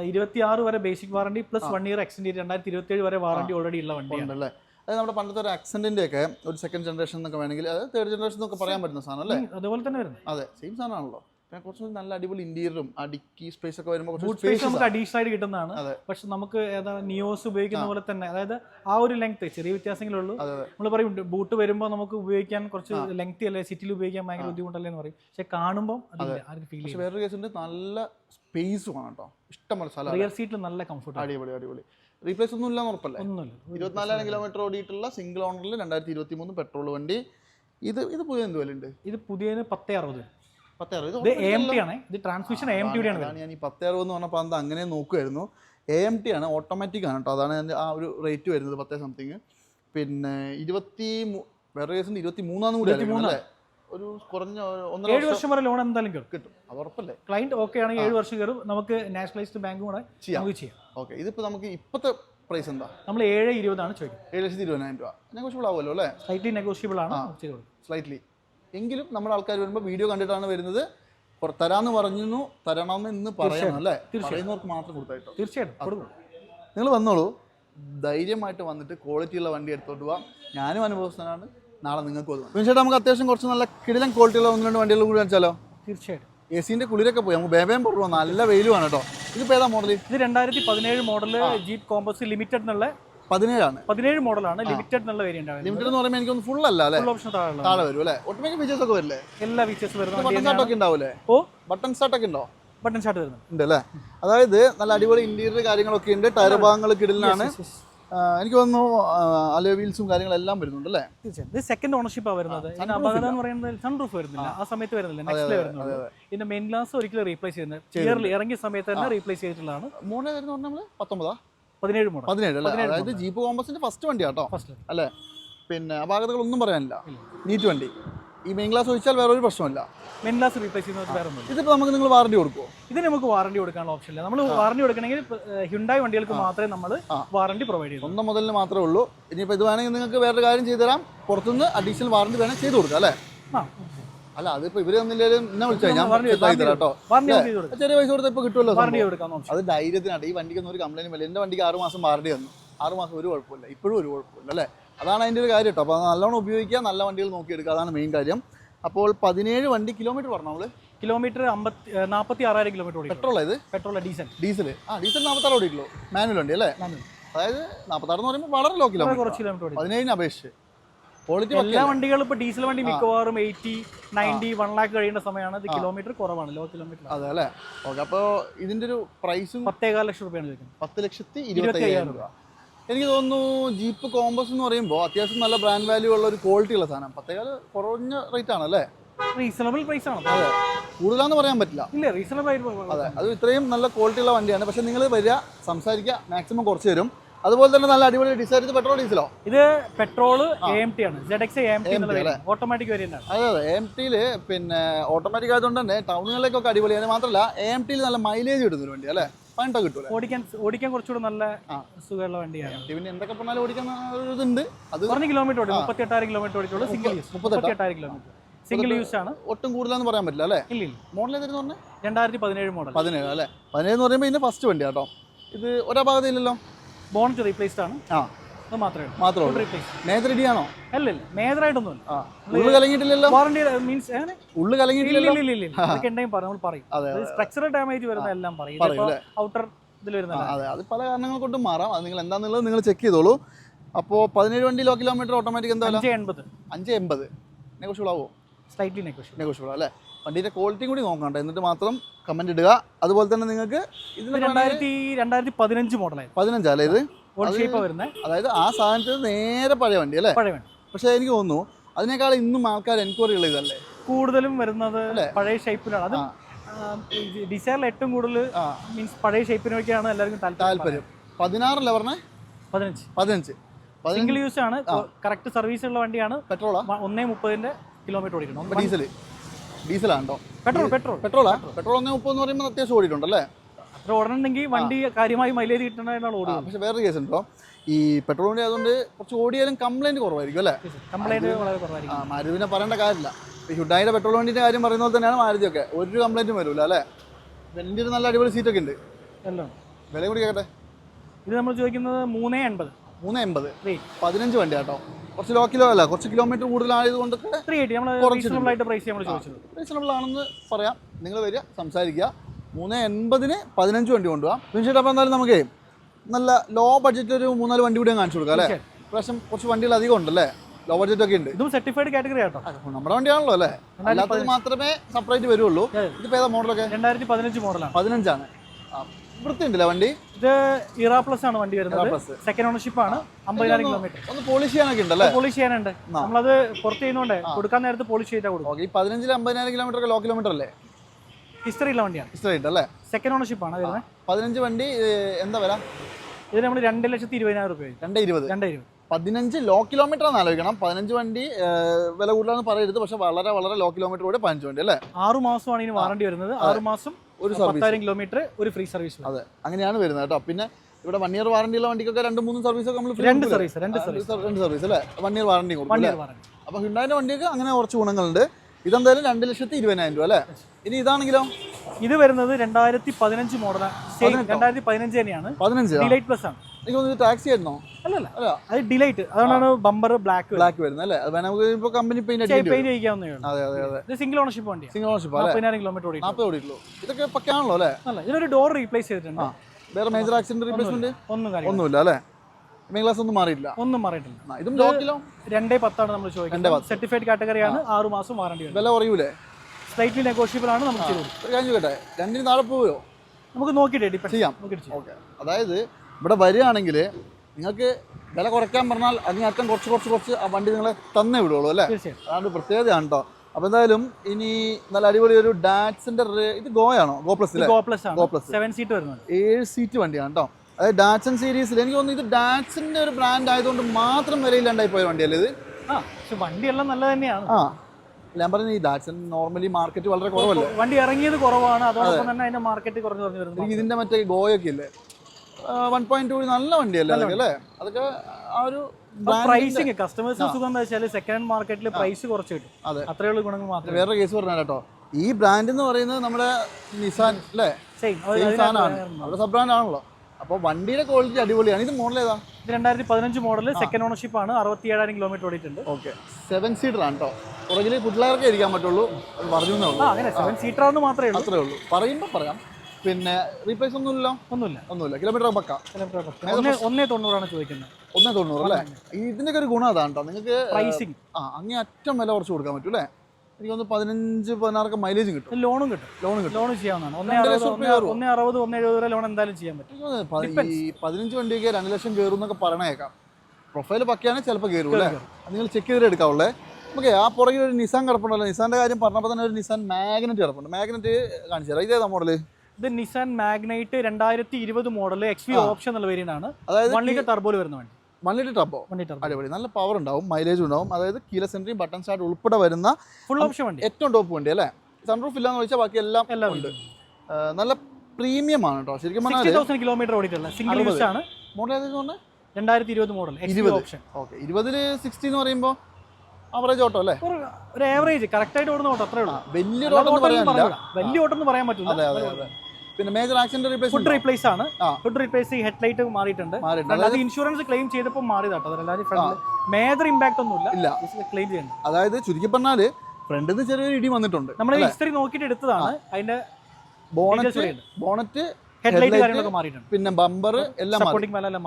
ഇരുപത്തി ആറ് വരെ basic warranty plus one year extend ചെയ്ത് രണ്ടായിരത്തി ഇരുപത്തി ഏഴ് വരെ വാറണ്ടി ഓൾറെഡി ഉള്ള വണ്ടിയാണ്. ഉണ്ടല്ലേ? അത് നമ്മുടെ പണ്ടത്തെ ഒരു ആക്സെന്റിന്റെ ഒക്കെ ഒരു സെക്കൻഡ് ജനറേഷൻ എന്നൊക്കെ വേണമെങ്കിൽ അത് തേർഡ് ജനറേഷൻ എന്നൊക്കെ പറയാൻ പറ്റുന്ന സാധനം അല്ലേ? അതുപോലെ തന്നെ വരുന്നത്. അതെ സെയിം സാധനമാണല്ലോ. പിന്നെ കുറച്ച് നല്ല അടിപൊളി ഇന്റീരിയറും ആ ഡിക്കി സ്പേസ് ഒക്കെ വരുമ്പോൾ ബൂട്ട് സ്പേസ് നമുക്ക് അഡീഷണൽ ആയിട്ട് കിട്ടുന്നതാണ്. പക്ഷെ നമുക്ക് ഏതാ നിയോസ് ഉപയോഗിക്കുന്ന പോലെ തന്നെ അതായത് ആ ഒരു ലെങ്ത് ചെറിയ വ്യത്യാസങ്ങളേ ഉള്ളൂ. അതെ അതെ. നമ്മൾ പറയും ബൂട്ട് വരുമ്പോൾ നമുക്ക് ഉപയോഗിക്കാൻ കുറച്ച് ലെങ്ത് അല്ലേ സിറ്റിയിൽ ഉപയോഗിക്കാൻ ഭയങ്കര ബുദ്ധിമുട്ടല്ലേ എന്ന് പറയും. പക്ഷെ കാണുമ്പോൾ വേറൊരു കേസുണ്ട് നല്ല സ്പേസും ആണ് കേട്ടോ ഇഷ്ടംപോലെ സ്ഥലം റിയർ സീറ്റിൽ നല്ല കംഫർട്ട് അടിപൊളി അടിപൊളി. റീപ്ലേസ് ഒന്നും ഇല്ല ഉറപ്പല്ലേ? ഇരുപത്തിനാലായിരം കിലോമീറ്റർ ഓടിയിട്ടുള്ള സിംഗിൾ ഓണറിൽ രണ്ടായിരത്തി ഇരുപത്തി മൂന്ന് പെട്രോൾ വണ്ടി. ഇത് ഇത് പുതിയ എന്ത് വിലയുണ്ട്? ഇത് പുതിയതിന് പത്തേ അറുപത്. പത്തേ അറുപത്. ഇത് എ എം ടി ആണ്. ഇത് ട്രാൻസ്മിഷൻ എ ആണ് ഞാൻ ഈ പത്തേ അറുപത് എന്ന് പറഞ്ഞപ്പോൾ അത് അങ്ങനെ നോക്കുമായിരുന്നു എ എം ടി ആണ് ഓട്ടോമാറ്റിക് ആണ് കേട്ടോ. അതാണ് ആ ഒരു റേറ്റ് വരുന്നത് പത്തേ സംതിങ് പിന്നെ ഇരുപത്തി വേറെ ഇരുപത്തി മൂന്നാന്ന് കൂടി ഒരു കുറഞ്ഞ ഒന്നര ഏഴ് വർഷം വരെ ലോൺ എന്തായാലും കിട്ടും. അത് ഉറപ്പല്ലേ? ക്ലയന്റ് ഓക്കെ ആണെങ്കിൽ ഏഴ് വർഷം കയറും നമുക്ക് നാഷണലൈസ്ഡ് ബാങ്കും കൂടെ നമുക്ക് ചെയ്യാം. ഓക്കെ ഇതിപ്പോൾ നമുക്ക് ഇപ്പോഴത്തെ പ്രൈസ് എന്താ? നമ്മൾ ഏഴ് ഇരുപതാണ് ചോദിക്കുന്നത്. ഏഴ് ലക്ഷത്തി ഇരുപതിനായിരം രൂപ. നെഗോഷ്യബിൾ ആവുമല്ലോ അല്ലേ? സ്ലൈറ്റ്ലി നെഗോഷ്യബിൾ ആണ് സ്ലൈറ്റ്ലി എങ്കിലും നമ്മുടെ ആൾക്കാർ വരുമ്പോൾ വീഡിയോ കണ്ടിട്ടാണ് വരുന്നത്. തരാന്ന് പറഞ്ഞു തരണമെന്ന് ഇന്ന് പറയണം അല്ലേ? പറയുന്നവർക്ക് മാത്രം കൊടുത്തായിട്ടോ? തീർച്ചയായിട്ടും നിങ്ങൾ വന്നോളൂ. ധൈര്യമായിട്ട് വന്നിട്ട് ക്വാളിറ്റി ഉള്ള വണ്ടി എടുത്തോട്ട് പോവാം. ഞാനും അനുഭവസ്ഥനാണ്. നാളെ നിങ്ങൾക്ക് വന്നു തീർച്ചയായിട്ടും നമുക്ക് അത്യാവശ്യം കുറച്ച് നല്ല കിടിലം ക്വാളിറ്റി ഉള്ള ഒന്ന് രണ്ട് വണ്ടികൾ കൂടി വെച്ചാലോ തീർച്ചയായിട്ടും. എ സിന്റെ കുളിരൊക്കെ പോയി. നമുക്ക് വേവേം പറഞ്ഞു നല്ല വെയിലുമാണ് കേട്ടോ. ഇതിപ്പോ ഏതാ മോഡൽ ഇത് രണ്ടായിരത്തി പതിനേഴ് മോഡൽ ജീപ്പ് കോമ്പസ് ലിമിറ്റഡ് എന്നുള്ള പതിനേഴാണ്. പതിനേഴ് മോഡലാണ് ലിമിറ്റഡ് എന്നുള്ള വേരിയന്റ് ആണ്. ലിമിറ്റഡ് എന്ന് പറയുമ്പോൾ എനിക്കൊന്ന് ഫുൾ അല്ല അല്ലേ? ഫുൾ ഓപ്ഷൻ താഴെ താഴെ വരും അല്ലേ? ഒട്ടുമിക്ക ഫീച്ചേഴ്സ് ഒക്കെ വരില്ലേ? എല്ലാ ഫീച്ചേഴ്സ് വരുന്ന ബട്ടൺ സ്റ്റാർട്ട് ഒക്കെ ഉണ്ടാവില്ലേ ഓ? ബട്ടൺ സ്റ്റാർട്ട് ഒക്കെ ഉണ്ടോ? ബട്ടൺ സ്റ്റാർട്ട് വരുന്നുണ്ട്. അല്ലേ? അതായത് നല്ല അടിപൊളി ഇന്റീരിയർ കാര്യങ്ങളൊക്കെ ഉണ്ട്. ടയർ ഭാഗങ്ങൾ കിടലിനാണ് എനിക്ക് തോന്നുന്നു അലോ വീൽസും കാര്യങ്ങളെല്ലാം വരുന്നുണ്ട് അല്ലേ തീർച്ചയായും. ഇത് സെക്കൻഡ് ഓണർഷിപ്പാണ് വരുന്നത്. അപകടം എന്ന് പറയുന്നത് സൺറൂഫ് വരുന്നില്ല. ആ. സമയത്ത് വരുന്നില്ല. നെക്സ്റ്റ് വരുന്നത്. ഇതിന്റെ മെയിൻ ഗ്ലാസ് ഒരിക്കലും റീപ്ലേസ് ചെയ്യുന്നത് ഇയർലി ഇറങ്ങിയ സമയത്ത് തന്നെ റീപ്ലേസ് ചെയ്തിട്ടുള്ളതാണ്. മോഡൽ വരുന്ന നമ്മൾ പത്തൊമ്പതാ? പതിനേഴ് മോഡൽ. പതിനേഴ് അല്ലേ? അതായത് ജീപ്പ് കോമ്പസിന്റെ ഫസ്റ്റ് വണ്ടി ആട്ടോ ഫസ്റ്റ് അല്ലേ? പിന്നെ അപാകതകളൊന്നും പറയാനില്ല. നീറ്റ് വണ്ടി. ഈ മെയിൻ ക്ലാസ് ഒഴിച്ചാൽ വേറെ ഒരു പ്രശ്നമില്ല മെയിൻ ഗ്ലാസ് റീപ്ലേസ് ചെയ്യുന്നത് വേറെ ഒന്നും ഇതിപ്പോൾ നമുക്ക് നിങ്ങൾ വാറണ്ടി കൊടുക്കുമോ ഇത് നമുക്ക് വാറണ്ടി കൊടുക്കാനുള്ള ഓപ്ഷൻ ഇല്ല. നമ്മൾ വാറണ്ടി കൊടുക്കണമെങ്കിൽ ഹ്യുണ്ടായി വണ്ടികൾക്ക് മാത്രമേ നമ്മൾ വാറണ്ടി പ്രൊവൈഡ് ചെയ്യുന്നു ഒന്നും മുതലിന് മാത്രമേ ഉള്ളൂ. ഇനിയിപ്പോൾ ഇത് വേണമെങ്കിൽ നിങ്ങൾക്ക് വേറൊരു കാര്യം ചെയ്തു തരാം. പുറത്തുനിന്ന് അഡീഷണൽ വാറണ്ടി വേണമെങ്കിൽ ചെയ്ത് കൊടുക്കാം അല്ലേ? അല്ല അതിപ്പോ ഇവർ തന്നില്ലേലും എന്നെ വിളിച്ചാൽ ഞാൻ വാറണ്ടി സെറ്റാക്കി കേട്ടോ ചെറിയ പൈസ കൊടുത്താൽ കിട്ടുമല്ലോ അത് ധൈര്യത്തിനാണ്. ഈ വണ്ടിക്കൊന്നും ഒരു കംപ്ലൈന്റ് ഇല്ല. എന്റെ വണ്ടിക്ക് ആറ് മാസം വാറണ്ടി തന്നു. ആറ് മാസം ഒരു കുഴപ്പമില്ല. ഇപ്പോഴും ഒരു കുഴപ്പമില്ല അല്ലേ? അതാണ് അതിന്റെ ഒരു കാര്യം കേട്ടോ. അപ്പോൾ നല്ലോണം ഉപയോഗിക്കുക നല്ല വണ്ടികൾ നോക്കിയെടുക്കുക. അതാണ് മെയിൻ കാര്യം. അപ്പോൾ പതിനേഴ് വണ്ടി കിലോമീറ്റർ പറഞ്ഞു നമ്മൾ കിലോമീറ്റർ അമ്പത്തി നാൽപ്പത്തി ആറായിരം കിലോമീറ്റർ പെട്രോൾ ഇത്? പെട്രോൾ ഡീസൽ ഡീസൽ ആ ഡീസൽ നാൽപ്പത്താറ് ഓടിയിട്ടുള്ളൂ. മാനുവൽ വണ്ടി അല്ലേ? അതായത് നാൽപ്പത്താറ് എന്ന് പറയുമ്പോൾ വളരെ ലോ കിലോമീറ്റർ കുറച്ച് കിലോമീറ്റർ പതിനേഴിന് അപേക്ഷിച്ച്. ക്വാളിറ്റി എല്ലാ വണ്ടികളും ഇപ്പോൾ ഡീസൽ വണ്ടി മിക്കവാറും എയ്റ്റി നയന്റി വൺ ലാക്ക് കഴിയേണ്ട സമയമാണ്. ഇത് കിലോമീറ്റർ കുറവാണ് ലോ കിലോമീറ്റർ അതെ അല്ലേ? ഓക്കെ അപ്പോൾ ഇതിന്റെ ഒരു പ്രൈസും പത്തേകാൽ ലക്ഷം രൂപയാണ് ചോദിക്കുന്നത്. പത്ത് ലക്ഷത്തി ഇരുപത്തി അയ്യായിരം രൂപ. എനിക്ക് തോന്നുന്നു ജീപ്പ് കോമ്പസ് എന്ന് പറയുമ്പോൾ അത്യാവശ്യം നല്ല ബ്രാൻഡ് വാല്യൂ ഉള്ള ഒരു ക്വാളിറ്റി ഉള്ള സാധനം. പത്തേകാൽ കുറഞ്ഞ റേറ്റ് ആണ് അല്ലേ? റീസണബിൾ പ്രൈസ് ആണ്? അതെ. കൂടുതലാന്ന് പറയാൻ പറ്റില്ല. ഇല്ല റീസണബിൾ ആയിട്ട് അതെ. അത് ഇത്രയും നല്ല ക്വാളിറ്റി ഉള്ള വണ്ടിയാണ്. പക്ഷെ നിങ്ങൾ വരിക സംസാരിക്കുക മാക്സിമം കുറച്ച് തരും. അതുപോലെ തന്നെ നല്ല അടിപൊളി ഡിസൈൻ ഇത് പെട്രോൾ ഡീസലോ ഇത് പെട്രോൾ എ എം ടി ആണ്. Z X A M T automatic variant ആണ്. അതെ അതെ. എം ടിയിൽ പിന്നെ ഓട്ടോമാറ്റിക് ആയതുകൊണ്ട് തന്നെ ടൗണുകളിലേക്കൊക്കെ അടിപൊളിയാണ് മാത്രമല്ല എം ടിയിൽ നല്ല മൈലേജ് കിട്ടുന്ന ഒരു വണ്ടി അല്ലേ? പണ്ടോ കിട്ടൂലേ? ഓടിക്കാൻ ഓടിക്കാൻ കുറച്ചുകൂടെ നല്ല. സുഖമുള്ള വണ്ടിയാണ്. പിന്നെ എന്തൊക്കെ പറഞ്ഞാലും ഓടിക്കാൻ ഒരു ഇതുണ്ട് അത് കുറഞ്ഞ കിലോമീറ്റർ ഓടി മുപ്പത്തി എട്ടായിരം കിലോമീറ്റർ ഓടിച്ചുള്ളൂ സിംഗിൾ യൂസ് മുപ്പത്തി എട്ടായിരം കിലോമീറ്റർ സിംഗിൾ യൂസ് ആണ്. ഒട്ടും കൂടുതലെന്ന് പറയാൻ പറ്റില്ല അല്ലേ? ഇല്ല മോഡൽ ഏതായിരുന്നു പറഞ്ഞത് രണ്ടായിരത്തി പതിനേഴ് മോഡൽ പതിനേഴ് അല്ലേ? പതിനേഴ് എന്ന് പറയുമ്പോൾ ഇതിന്റെ ഫസ്റ്റ് വണ്ടി കേട്ടോ ഇത് ഒരഭാഗത ഇല്ലല്ലോ ബോണറ്റ് റീപ്ലേസ്ഡ് ആണ്. ആ. മാത്രമേ ഉള്ളൂ. മേജർ ഇടിയാണോ? അല്ല ഉള്ളു കലങ്ങിയിട്ടില്ലല്ലോ? വാറണ്ടി മീൻസ് അങ്ങനെ ഉള്ളു പറയും. സ്ട്രക്ചറൽ ഡാമേജ് വരുന്ന എല്ലാം പറയും? ഔട്ടർ ഇതിൽ വരുന്ന അതെ അത് പല കാരണങ്ങൾ കൊണ്ട് മാറാം. അത് നിങ്ങൾ എന്താണെന്നുള്ളത് നിങ്ങൾ ചെക്ക് ചെയ്തോളൂ. അപ്പോ പതിനേഴ് വണ്ടി ലോ കിലോമീറ്റർ ഓട്ടോമാറ്റിക് എന്താ അഞ്ച് എൺപത് അഞ്ച് എൺപത് നെഗോഷ്യബിൾ ആവോ? സ്ലൈറ്റ്ലി നെഗോഷ്യബിൾ നെഗോഷ്യബിൾ അല്ലേ? വണ്ടിന്റെ ക്വാളിറ്റി കൂടി നോക്കണ്ട എന്നിട്ട് മാത്രം കമന്റ് ഇടുക. അതുപോലെ തന്നെ നിങ്ങൾക്ക് ഇതിൽ രണ്ടായിരത്തി രണ്ടായിരത്തി പതിനഞ്ച് മോഡലായി പതിനഞ്ചല്ലേ ഇത്? അതായത് ആ സാധനത്തിന് നേരെ പഴയ വണ്ടി അല്ലേ? പഴയ വണ്ടി. പക്ഷേ എനിക്ക് തോന്നുന്നു അതിനേക്കാൾ ഇന്നും ആൾക്കാർ എൻക്വയറി ഉള്ള ഇതല്ലേ? കൂടുതലും വരുന്നത് പഴയ ഷേപ്പിലാണ് അത് ഡിസൈറിൽ ഏറ്റവും കൂടുതൽ മീൻസ് പഴയ ഷേപ്പിനൊക്കെയാണ് എല്ലാവർക്കും താല്പര്യം പതിനാറല്ലേ പറഞ്ഞേ? പതിനഞ്ച്. പതിനഞ്ച്. സിംഗിൾ യൂസ് ആണ്. കറക്റ്റ് സർവീസ് ഉള്ള വണ്ടിയാണ്. പെട്രോൾ ഒന്നേ മുപ്പതിന്റെ കിലോമീറ്റർ ഓടിക്കണം. ഡീസൽ ഡീസലാണ് പെട്രോൾ പെട്രോൾ. പെട്രോളാ? പെട്രോൾ. ഒന്നേ മുപ്പത് എന്ന് പറയുമ്പോൾ അത്യാവശ്യം ഓടിയിട്ടുണ്ടല്ലേ ഓടണമെങ്കിൽ വണ്ടി കാര്യമായി മൈലേജ് കിട്ടണമെന്നാണ് ഓടുക ഓടുന്നത് പക്ഷെ വേറൊരു കേസ് ഉണ്ടോ ഈ പെട്രോൾ വണ്ടി അതുകൊണ്ട് കുറച്ച് ഓടിയാലും കംപ്ലൈന്റ് കുറവായിരിക്കും അല്ലേ? കംപ്ലൈന്റ് വളരെ കുറവായിരിക്കും. ആ മാരുതിനെ പറയേണ്ട കാര്യമില്ല. ഈ ഹുഡായിയുടെ പെട്രോൾ വണ്ടിന്റെ കാര്യം പറയുന്ന പോലെ തന്നെയാണ് മാരുതി ഒക്കെ ഒരു കംപ്ലൈന്റും വരില്ല അല്ലേ? വണ്ടി ഒരു നല്ല അടിപൊളി സീറ്റ് ഒക്കെ ഉണ്ട്. എല്ലാം. വില കൂടി കേട്ടെ ഇത് നമ്മൾ ചോദിക്കുന്നത് മൂന്നേ എൺപത് മൂന്ന് എൺപത് പതിനഞ്ച് വണ്ടി കേട്ടോ കുറച്ച് ലോ കിലോ അല്ല കുറച്ച് കിലോമീറ്റർ നമ്മൾ കുറച്ചിട്ടുണ്ട്. റീസണബിൾ ആയിട്ട് പ്രൈസ് നമ്മൾ ചോദിച്ചത്. റീസണബിൾ ആണെന്ന് പറയാം. നിങ്ങൾ വരിക സംസാരിക്കുക. മൂന്ന് എൺപതിന് പതിനഞ്ച് വണ്ടി കൊണ്ടുപോകാം തീർച്ചയായിട്ടും അപ്പോൾ എന്തായാലും നമുക്ക് നല്ല ലോ ബഡ്ജറ്റ് ഒരു മൂന്നാൽ വണ്ടി കൂടി കാണിച്ചു കൊടുക്കാം അല്ലേ? പ്രാവശ്യം കുറച്ച് വണ്ടികൾ അധികം ഉണ്ടല്ലേ? ലോ ബഡ്ജറ്റ് ഒക്കെ ഉണ്ട്. ഇതും സർട്ടിഫൈഡ് കാറ്റഗറി ആട്ടോ. നമ്മുടെ വണ്ടിയാണല്ലോ അല്ലേ? അല്ലാത്തത് മാത്രമേ സെപ്പറേറ്റ് വരുള്ളൂ. അതെ. ഇതിപ്പോൾ ഏതാ മോഡലൊക്കെ രണ്ടായിരത്തി പതിനഞ്ച് മോഡലാണ് പതിനഞ്ചാണ്. വൃത്തിയുണ്ടല്ലേ വണ്ടി? ഇത് ഇറ പ്ലസ് ആണ് വണ്ടി വരുന്നത്. സെക്കൻഡ് ഓണർഷിപ്പ് ആണ്. അമ്പതിനായിരം കിലോമീറ്റർ ഒന്ന് പോളിഷ് ചെയ്യാനൊക്കെ ഉണ്ടല്ലേ? പോളിഷ് ചെയ്യാനുണ്ട്. നമ്മളത് പുറത്ത് ചെയ്യുന്നോണ്ട് കൊടുക്കാൻ നേരത്ത് പോളിഷ് ചെയ്താൽ കൊടുക്കും. ഈ പതിനഞ്ചിൽ അമ്പതിനായിരം കിലോമീറ്റർ ഒക്കെ ലോ കിലോമീറ്റർ അല്ലേ? ഹിസ്റ്ററി ഉള്ള വണ്ടിയാണ്. സ്ട്രൈറ്റ് അല്ലേ? സെക്കൻഡ് ഓണർഷിപ്പ് ആണ് വരുന്നത്. പതിനഞ്ച് വണ്ടി എന്താ വില? ഇത് നമ്മൾ രണ്ട് ലക്ഷത്തി ഇരുപതിനായിരം രൂപ രണ്ട് ഇരുപത്. രണ്ട് ഇരുപത്. പതിനഞ്ച് ലോ കിലോമീറ്റർ ആണ് ആലോചിക്കണം. പതിനഞ്ച് വണ്ടി വില കൂടുതലാണെന്ന് പറയരുത്. പക്ഷെ വളരെ വളരെ ലോ കിലോമീറ്റർ കൂടെ പതിനഞ്ച് വണ്ടി അല്ലേ? ആറു മാസമാണ് ഇതിന് വാറണ്ടി വരുന്നത്. ആറു മാസം ഒരു സർവീസ് പത്തായിരം കിലോമീറ്റർ ഒരു ഫ്രീ സർവീസ് അതെ. അങ്ങനെയാണ് വരുന്നത് കേട്ടോ. പിന്നെ ഇവിടെ വൺ ഇയർ വാറണ്ടി ഉള്ള വണ്ടിക്കൊക്കെ രണ്ട് മൂന്ന് സർവീസ് ഒക്കെ നമ്മൾ രണ്ട് സർവീസ് രണ്ട് സർവീസ് രണ്ട് സർവീസ് അല്ലേ? വൺ ഇയർ വാറണ്ടി കൊടുക്കും അപ്പോൾ ഹിണ്ടാന്റെ വണ്ടിയൊക്കെ അങ്ങനെ കുറച്ച് ഗുണങ്ങളുണ്ട്. ഇതെന്തായാലും രണ്ട് ലക്ഷത്തി ഇരുപതിനായിരം രൂപ അല്ലേ? ഇനി ഇതാണെങ്കിലോ? ഇത് വരുന്നത് രണ്ടായിരത്തി പതിനഞ്ച് മോഡൽ രണ്ടായിരത്തി പതിനഞ്ച് തന്നെയാണ്. പതിനഞ്ച് ഡിലൈറ്റ് പ്ലസ് ആണ്. എനിക്ക് തോന്നുന്നു ടാക്സി ആയിരുന്നോ? അല്ലല്ല. അല്ല. അത് ഡിലൈറ്റ് അതുകൊണ്ടാണ് ബമ്പർ ബ്ലാക്ക് ബ്ലാക്ക് വരുന്നത്. അല്ലേ? നമുക്ക് ഇപ്പോൾ കമ്പനി പെയിന്റ് പെയിന്റ് ചെയ്യിക്കാവുന്നേ ഉള്ളൂ. അതെ അതെ അതെ. ഇത് സിംഗിൾ ഓണർഷിപ്പ് വണ്ടിയാണ് സിംഗിൾ ഓണർഷിപ്പ് അല്ലേ? നാൽപ്പതിനായിരം കിലോമീറ്റർ ഓടി നാൽപ്പത് ഓടിയിട്ടുള്ളൂ. ഇതൊക്കെ പക്കാണല്ലോ അല്ലേ? അല്ല ഇതിനൊരു ഡോർ റീപ്ലേസ് ചെയ്തിട്ടുണ്ട്. വേറെ മേജർ ആക്സിഡന്റ് റീപ്ലേസ്മെന്റ് ഒന്നും ഒന്നുമില്ല അല്ലേ? ക്ലാസ് ഒന്നും മാറിയില്ല ഒന്നും മാറിയിട്ടില്ല. ഇതും രണ്ടേ പത്താണ് നമ്മൾ ചോദിക്കുന്നത്. സർട്ടിഫൈഡ് കാറ്റഗറിയാണ് ആറ് മാസം വാറണ്ടി വില കുറയൂലേ? സ്ലൈറ്റ്ലി നെഗോഷ്യബിൾ ആണ് നമുക്ക് ചെയ്ത് ഒരു കാര്യം ചോദിക്കട്ടെ? രണ്ടിന് താഴെ പോവുമോ? നമുക്ക് നോക്കിയിട്ട് ഡിപ്പെൻഡ് ചെയ്യാം. നോക്കിയിട്ട് ചെയ്യാം. ഓക്കെ. അതായത് ഇവിടെ വരികയാണെങ്കിൽ നിങ്ങൾക്ക് വില കുറയ്ക്കാൻ പറഞ്ഞാൽ അങ്ങേയറ്റം കുറച്ച് കുറച്ച് കുറച്ച് ആ വണ്ടി നിങ്ങളെ തന്നേ വിടുള്ളൂ അല്ലേ? തീർച്ചയായും. അതാണ് പ്രത്യേകതയാണ് കേട്ടോ അപ്പോൾ എന്തായാലും ഇനി നല്ല അടിപൊളി ഒരു ഡാറ്റ്സിന്റെ ഇത് ഗോയാണോ Go plus Go plus Go plus. Seven seat വരുന്നത്. ഏഴ് സീറ്റ് വണ്ടിയാണ് കേട്ടോ അതായത് ഡാറ്റ്സൺ സീരീസിൽ എനിക്ക് തോന്നുന്നു ഇത് ഡാറ്റ്സിന്റെ ഒരു ബ്രാൻഡ് ആയതുകൊണ്ട് മാത്രം വിലയില്ലാണ്ടായി പോയ വണ്ടിയല്ലേ ഇത്? ആ പക്ഷെ വണ്ടിയെല്ലാം നല്ല തന്നെയാണ്. ആ. ഞാൻ ഈ ഡാറ്റ്സൺ നോർമലി മാർക്കറ്റ് വളരെ കുറവല്ലേ? വണ്ടി ഇറങ്ങിയത് കുറവാണ്. അതോടൊപ്പം തന്നെ അതിന്റെ മാർക്കറ്റ് കുറഞ്ഞു കുറഞ്ഞു വരുന്നത് ഇതിന്റെ മറ്റേ ഗോയൊക്കെ ഇല്ലേ? വൺ പോയിന്റ് ടു നല്ല വണ്ടിയല്ലേ അല്ലേ? അതൊക്കെ ആ ഒരു പ്രൈസിങ് കസ്റ്റമേഴ്സിന് സുഖം എന്താ വെച്ചാൽ സെക്കൻഡ് ഹാൻഡ് മാർക്കറ്റിൽ പ്രൈസ് കുറച്ച് കിട്ടും. അതെ. അത്രയുള്ള ഗുണങ്ങൾ മാത്രം വേറെ കേസ് പറഞ്ഞാൽ കേട്ടോ. ഈ ബ്രാൻഡ് എന്ന് പറയുന്നത് നമ്മുടെ നിസാൻ അല്ലേ? സാധനമാണ്. സബ് ബ്രാൻഡ് ആണല്ലോ. അപ്പോൾ വണ്ടിയുടെ ക്വാളിറ്റി അടിപൊളിയാണ്. ഇത് മോഡൽ ഏതാ? ഇത് രണ്ടായിരത്തി പതിനഞ്ച് മോഡൽ സെക്കൻഡ് ഓണർഷിപ്പ് ആണ്. അറുപത്തി ഏഴായിരം കിലോമീറ്റർ ഓടിയിട്ടുണ്ട്. ഓക്കെ സെവൻ സീറ്റർ ആണ് കേട്ടോ പുറകിൽ പിള്ളേർക്കേ ഇരിക്കാൻ പറ്റുള്ളൂ. അത് പറഞ്ഞു അങ്ങനെ സെവൻ സീറ്റർ ആണെന്ന് മാത്രമേ ഉള്ളൂ. അത്രേ ഉള്ളൂ. പറയുമ്പോൾ പറയാം. പിന്നെ റീപ്ലേസ് ഒന്നുമില്ല. ഒന്നുമില്ല. ഒന്നുമില്ല കിലോമീറ്റർ പക്ക ഒന്നേ ഒന്നേ തൊണ്ണൂറാണ് ചോദിക്കുന്നത്. ഒന്നേ തൊണ്ണൂറ് അല്ലേ? ഇതിന്റെയൊക്കെ ഒരു ഗുണം അതാണ് കേട്ടോ നിങ്ങൾക്ക് പ്രൈസിങ് ആ അങ്ങേ അറ്റം വില കുറച്ച് കൊടുക്കാൻ പറ്റും അല്ലേ എനിക്ക് ഒന്ന് പതിനഞ്ച് പതിനാറൊക്കെ മൈലേജ് കിട്ടും. ലോണും കിട്ടും. ലോണും കിട്ടും. ലോൺ ചെയ്യാവുന്നതാണ്. ഒന്നേ അറുപത് ഒന്നേ- എഴുപത് വരെ ലോൺ എന്തായാലും ചെയ്യാൻ പറ്റും. ഈ പതിനഞ്ച് വണ്ടിയൊക്കെ രണ്ട് ലക്ഷം കയറും എന്നൊക്കെ പറയണേക്കാം. പ്രൊഫൈൽ പക്കയാണെങ്കിൽ ചിലപ്പോൾ കയറും അല്ലേ നിങ്ങൾ ചെക്ക് ചെയ്തിട്ട് എടുക്കാവുള്ളേ. ഓക്കെ ആ പുറകിൽ ഒരു നിസാൻ കിടപ്പുണ്ടല്ലോ. നിസാന്റെ കാര്യം പറഞ്ഞപ്പോൾ തന്നെ ഒരു നിസാൻ മാഗ്നറ്റ് കിടപ്പുണ്ട്. മാഗ്നറ്റ് കാണിച്ചു തരാം. ഇതേതാ മോഡൽ ഇത് നിസാൻ മാഗ്നൈറ്റ് രണ്ടായിരത്തി ഇരുപത് മോഡൽ എക്സ് വി ഓപ്ഷൻ എന്നുള്ള വേരിയന്റ് ആണ് അതായത് വൺ ലിറ്റർ ടർബോയിൽ വരുന്ന വണ്ടി. വൺ ലിറ്റർ ടർബോ അടിപൊളി. നല്ല പവർ ഉണ്ടാവും മൈലേജ് ഉണ്ടാവും. അതായത് കീല സെൻട്രിയും ബട്ടൺ സ്റ്റാർട്ട് ഉൾപ്പെടെ വരുന്ന ഫുൾ ഓപ്ഷൻ വണ്ടി. ഏറ്റവും ടോപ്പ് വണ്ടി അല്ലേ? സൺറൂഫ് ഇല്ലാന്ന് വെച്ചാൽ ബാക്കി എല്ലാം എല്ലാം ഉണ്ട്. നല്ല പ്രീമിയം ആണ് കേട്ടോ ശരിക്കും പറഞ്ഞാൽ കിലോമീറ്റർ ഓടിയിട്ടുള്ള സിംഗിൾ. യൂസ് ആണ്. മോഡൽ പറഞ്ഞാൽ രണ്ടായിരത്തി ഇരുപത് മോഡൽ ഇരുപത്. ഓപ്ഷൻ ഓക്കെ ഇരുപതിൽ സിക്സ്റ്റി എന്ന് പറയുമ്പോൾ ആവറേജ് ഓട്ടോ അല്ലേ? ഒരു- ആവറേജ് കറക്റ്റ് ആയിട്ട് ഓടുന്ന ഓട്ടോ വലിയ ഓട്ടം ഓട്ടം പറയാനില്ല. വലിയ ഓട്ടം എന്ന് പറയാൻ പറ്റില്ല. അതെ അതെ അതെ. പിന്നെ major accident food replacement replace ആണ്. ഫുഡ് റീപ്ലേസ് ഈ ഹെഡ് ലൈറ്റ് മാറിയിട്ടുണ്ട്. അത് ഇൻഷുറൻസ് ക്ലെയിം ചെയ്തപ്പോൾ മാറിയതാട്ടോ. അതല്ലാതെ മേജർ ഇമ്പാക്ട് ഒന്നുമില്ല ഇല്ല. ക്ലെയിം ചെയ്യുന്നത് അതായത് ചുരുക്കി പറഞ്ഞാൽ ഫ്രണ്ടിൽ നിന്ന് ചെറിയൊരു ഇടി വന്നിട്ടുണ്ട്. നമ്മൾ ഹിസ്റ്ററി നോക്കിയിട്ട് എടുത്തതാണ്. അതിന്റെ ബോണറ്റ് ബോണറ്റ് ഹെഡ് ലൈറ്റ് കാര്യങ്ങളൊക്കെ മാറിയിട്ടുണ്ട്. പിന്നെ ബമ്പർ എല്ലാം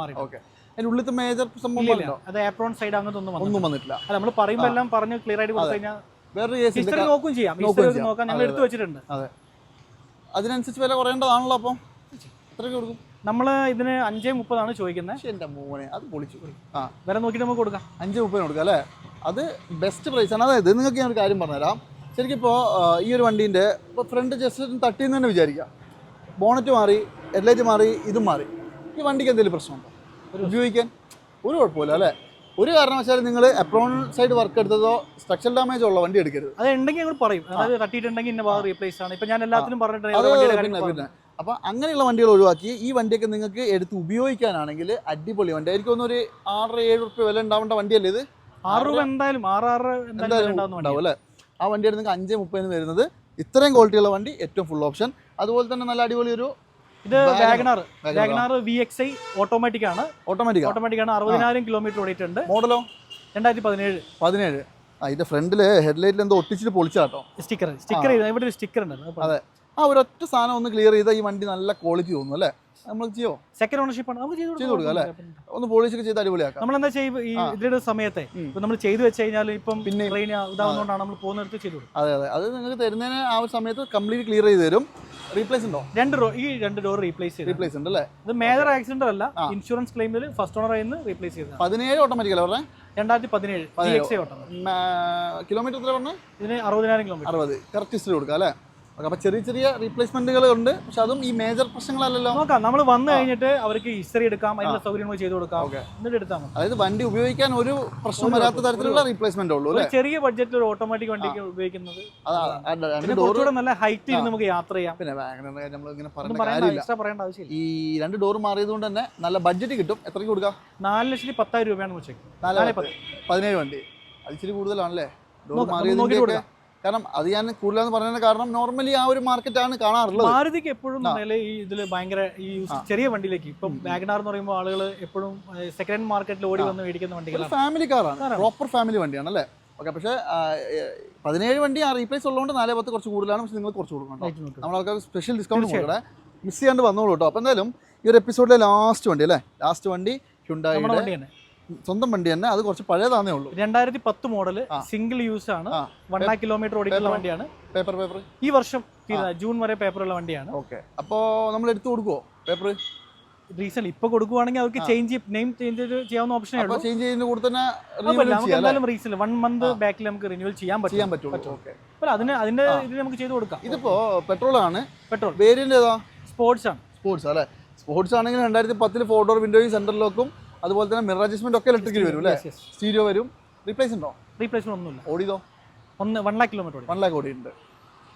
മാറി. ഓക്കെ അതിന്റെ ഉള്ളിലത്തെ മേജർ സംഭവം അത് ആപ്രോൺ സൈഡ് അങ്ങനത്തെ ഒന്നും ഒന്നും വന്നിട്ടില്ല. അല്ല നമ്മൾ പറയുമ്പോൾ എല്ലാം പറഞ്ഞ് ക്ലിയർ ആയിട്ട് കൊടുത്തു കഴിഞ്ഞാൽ വേറൊരു ഹിസ്റ്ററി നോക്കും ചെയ്യാം. ഹിസ്റ്ററി നോക്കാൻ ഞങ്ങൾ എടുത്തു വെച്ചിട്ടുണ്ട്. അതെ. അതിനനുസരിച്ച് വില കുറയേണ്ടതാണല്ലോ അപ്പം. എത്രയ്ക്ക് കൊടുക്കും? നമ്മൾ ഇതിന് അഞ്ചേ മുപ്പതാണ് ചോദിക്കുന്നത് എന്റെ മോനെ അത് പൊളിച്ചു. ആ. വില നോക്കിയിട്ട് നമുക്ക് കൊടുക്കാം. അഞ്ച് മുപ്പതിന് കൊടുക്കാം അല്ലേ? അത് ബെസ്റ്റ് പ്രൈസ് ആണ്. അതായത് നിങ്ങൾക്ക് ഞാൻ ഒരു കാര്യം പറഞ്ഞുതരാം. ശരിക്കും ഇപ്പോൾ ഈ ഒരു വണ്ടീന്റെ ഇപ്പോൾ ഫ്രണ്ട് ജസ്റ്റ് തട്ടിയെന്ന് തന്നെ വിചാരിക്കുക ബോണറ്റ് മാറി ഹെഡ്ലൈറ്റ് മാറി ഇതും മാറി. ഈ വണ്ടിക്ക് എന്തെങ്കിലും പ്രശ്നമുണ്ടോ? ഉപയോഗിക്കാൻ? ഒരു കുഴപ്പമില്ല അല്ലേ? ഒരു കാരണവശാലും നിങ്ങൾ അപ്രോൺ സൈഡ് വർക്ക് എടുത്തതോ സ്ട്രക്ചർ ഡാമേജ് ഉള്ള വണ്ടി എടുക്കരുത്. അത് ഉണ്ടെങ്കിൽ ഞങ്ങൾ പറയും. അതായത് തട്ടിയിട്ടുണ്ടെങ്കിൽ ഇന്ന ഭാഗം റീപ്ലേസ് ആണ്. ഇപ്പൊ ഞാൻ എല്ലാത്തിനും പറഞ്ഞിട്ടുണ്ട് അപ്പോൾ അങ്ങനെയുള്ള വണ്ടികൾ ഒഴിവാക്കി ഈ വണ്ടിയൊക്കെ നിങ്ങൾക്ക് എടുത്ത് ഉപയോഗിക്കാനാണെങ്കിൽ അടിപൊളി വണ്ടി. എനിക്ക് തോന്നുന്നു ഒരു ആറ് ഏഴ് റുപ്യ വില ഉണ്ടാവേണ്ട വണ്ടിയല്ലേ ഇത്? ആറ് രൂപ എന്തായാലും ആറ് ആറ് എന്തായാലും ഉണ്ടാവും അല്ലേ? ആ വണ്ടിയുടെ നിങ്ങൾക്ക് അഞ്ച് മുപ്പതിന് വരുന്നത് ഇത്രയും ക്വാളിറ്റിയുള്ള വണ്ടി ഏറ്റവും ഫുൾ ഓപ്ഷൻ അതുപോലെ തന്നെ നല്ല അടിപൊളി ഒരു ഇത് WagonR WagonR V X I automatic ആണ്. ഓട്ടോമാറ്റിക് ഓട്ടോമാറ്റിക് ആണ്. അറുപതിനായിരം കിലോമീറ്റർ ഓടിയിട്ടുണ്ട് മോഡലോ രണ്ടായിരത്തി പതിനേഴ് പതിനേഴ്. ആ ഇതിന്റെ ഫ്രണ്ടിൽ ഹെഡ്ലൈറ്റിൽ എന്തോ ഒട്ടിച്ചിട്ട് പൊളിച്ചാട്ടോ സ്റ്റിക്കർ സ്റ്റിക്കർ ഇവിടെ ഒരു സ്റ്റിക്കർ ഉണ്ട്. അതെ ആ ഒരൊറ്റ സാധനം ഒന്ന് ക്ലിയർ ചെയ്താൽ ഈ വണ്ടി നല്ല ക്വാളിറ്റി തോന്നുന്നു അല്ലേ? നമ്മൾ ചെയ്യോ? സെക്കൻഡ് ഓണർഷിപ്പ് ആണ്. നമുക്ക് ചെയ്ത് കൊടുക്കാം. അല്ലേ? ഒന്ന് പോളിഷ് ഒക്കെ ചെയ്ത് അടിപൊളിയാക്കാം. നമ്മൾ എന്താ ചെയ്യും ഈ ഇതിന്റെ സമയത്തെ ഇപ്പൊ നമ്മൾ ചെയ്തു വെച്ച് കഴിഞ്ഞാൽ ഇപ്പം പിന്നെ- ഇതാവുന്നതുകൊണ്ടാണ് നമ്മൾ പോകുന്നിടത്ത് ചെയ്തു കൊടുക്കും അതെ അതെ. അത് നിങ്ങൾക്ക് തരുന്നതിന് ആ ഒരു സമയത്ത് കംപ്ലീറ്റ് ക്ലിയർ ചെയ്ത് തരും. റീപ്ലേസ് ഉണ്ടോ? രണ്ട് ഡോർ ഈ രണ്ട് ഡോർ റീപ്ലേസ് റീപ്ലേസ് ഉണ്ട് അല്ലേ ഇത് മേജർ ആക്സിഡന്റ് അല്ല. ഇൻഷുറൻസ് ക്ലെയിമിൽ ഫസ്റ്റ് ഓണർ നിന്ന് റീപ്ലേസ് ചെയ്തത്. പതിനേഴ് ഓട്ടോമാറ്റിക് അല്ലേ പറഞ്ഞേ? രണ്ടായിരത്തി പതിനേഴ്. കിലോമീറ്റർ എത്ര പറഞ്ഞേ? ഇതിന് അറുപതിനായിരം കിലോമീറ്റർ അറുപത്. കറക്റ്റ് ഹിസ്റ്ററി കൊടുക്കാം അല്ലേ? അപ്പോൾ ചെറിയ ചെറിയ റീപ്ലേസ്മെന്റുകൾ ഉണ്ട്. പക്ഷെ അതും ഈ മേജർ പ്രശ്നങ്ങളല്ലല്ലോ. നോക്കാം നമ്മൾ വന്നു കഴിഞ്ഞിട്ട് അവർക്ക് ഹിസ്റ്ററി എടുക്കാം അതിനുള്ള സൗകര്യങ്ങൾ ചെയ്തു കൊടുക്കാം. എന്നിട്ട് എടുത്താൽ മതി. അതായത് വണ്ടി ഉപയോഗിക്കാൻ ഒരു പ്രശ്നം വരാത്ത തരത്തിലുള്ള റീപ്ലേസ്മെന്റ് ഉള്ളൂ അല്ലേ? ചെറിയ ബഡ്ജറ്റിൽ ഒരു ഓട്ടോമാറ്റിക് വണ്ടി ഉപയോഗിക്കുന്നത്. നല്ല ഹൈറ്റ് നമുക്ക് യാത്ര ചെയ്യാം. പിന്നെ നമ്മൾ ഇങ്ങനെ പറയേണ്ട ആവശ്യമില്ല. ഈ രണ്ട് ഡോർ മാറിയത് കൊണ്ട് തന്നെ നല്ല ബഡ്ജറ്റ് കിട്ടും. എത്രയ്ക്ക് കൊടുക്കാം? നാല് ലക്ഷത്തി പത്തായിരം രൂപയാണ് നാല് പതിനേഴ് വണ്ടി. അത് ഇച്ചിരി കൂടുതലാണല്ലേ? ഡോർ മാറിയത് ഒക്കെ കാരണം അത് ഞാൻ കൂടുതലെന്ന് പറയുന്നത് കാരണം നോർമലി ആ ഒരു മാർക്കറ്റാണ് കാണാറുള്ളത്. മാരുതിക്ക് എപ്പോഴും നല്ല ഈ ഇതിൽ ഭയങ്കര ഈ ചെറിയ വണ്ടിയിലേക്ക്. ഇപ്പം വാഗനാർ എന്ന് പറയുമ്പോൾ ആളുകൾ എപ്പോഴും സെക്കൻഡ് ഹാൻഡ് മാർക്കറ്റിൽ ഓടി വന്ന് മേടിക്കുന്ന വണ്ടികൾ ഫാമിലി കാറാണ് പ്രോപ്പർ ഫാമിലി വണ്ടിയാണ് അല്ലേ? ഓക്കെ പക്ഷേ പതിനേഴ് വണ്ടി ആ റീപ്ലേസ് ഉള്ളതുകൊണ്ട് നാലേ പത്ത് കുറച്ച് കൂടുതലാണ് പക്ഷേ നിങ്ങൾ കുറച്ച് കൊടുക്കണം. നമ്മൾ ആൾക്കാർ സ്പെഷ്യൽ ഡിസ്കൗണ്ട് കൊടുക്കണേ മിസ് ചെയ്യാണ്ട് വന്നോളൂ കേട്ടോ. അപ്പോൾ എന്തായാലും ഈ ഒരു എപ്പിസോഡിലെ ലാസ്റ്റ് വണ്ടി അല്ലേ? ലാസ്റ്റ് വണ്ടി ഹ്യുണ്ടായി സ്വന്തം വണ്ടി തന്നെ അത് കുറച്ച് പഴയതാണേ ഉള്ളൂ. രണ്ടായിരത്തി പത്ത് മോഡൽ സിംഗിൾ യൂസ് ആണ്. വൺ ലാക്ക് കിലോമീറ്റർ ഓടിക്കുന്ന വണ്ടിയാണ്. Paper paper. ഈ വർഷം ജൂൺ വരെ പേപ്പർ ഉള്ള വണ്ടിയാണ്. ഓക്കെ. അപ്പോൾ നമ്മൾ എടുത്തു കൊടുക്കുമോ പേപ്പർ? റീസെന്റ് ഇപ്പൊ കൊടുക്കുവാണെങ്കിൽ അവർക്ക് ചേഞ്ച് നെയിം ചേഞ്ച് ചെയ്യാവുന്ന ഓപ്ഷനേ ഉള്ളൂ. ചേഞ്ച് ചെയ്യുന്ന കൂടെ തന്നെ നമുക്ക് എന്തായാലും റീസെന്റ് വൺ മന്ത് ബാക്കിൽ നമുക്ക് റിന്യൂവൽ ചെയ്യാൻ പറ്റും. ചെയ്യാൻ പറ്റും. അപ്പോൾ അതിന് അതിന്റെ ഇത് നമുക്ക് ചെയ്ത് കൊടുക്കാം. ഇതിപ്പോ പെട്രോൾ ആണ് പെട്രോൾ. വേരിയന്റ് ഏതാ? സ്പോർട്സ് ആണ്. സ്പോർട്സ് അല്ലേ? സ്പോർട്സ് ആണെങ്കിൽ രണ്ടായിരത്തി പത്തിൽ ഫോർ ഡോർ വിൻഡോയും സെൻട്രൽ ലോക്കും അതുപോലെ തന്നെ മിറർ അഡ്ജസ്റ്റ്മെന്റ് ഒക്കെ ഇലക്ട്രിക്കൽ വരും അല്ലേ? സ്റ്റീരിയോ വരും. റീപ്ലേസ് ഉണ്ടോ? റീപ്ലേസ്മെന്റ് ഒന്നുമില്ല. ഓടിയതോ? ഒന്ന് വൺ ലാക്ക് കിലോമീറ്റർ ഓടി വൺ ലാക്ക് ഓടിയുണ്ട്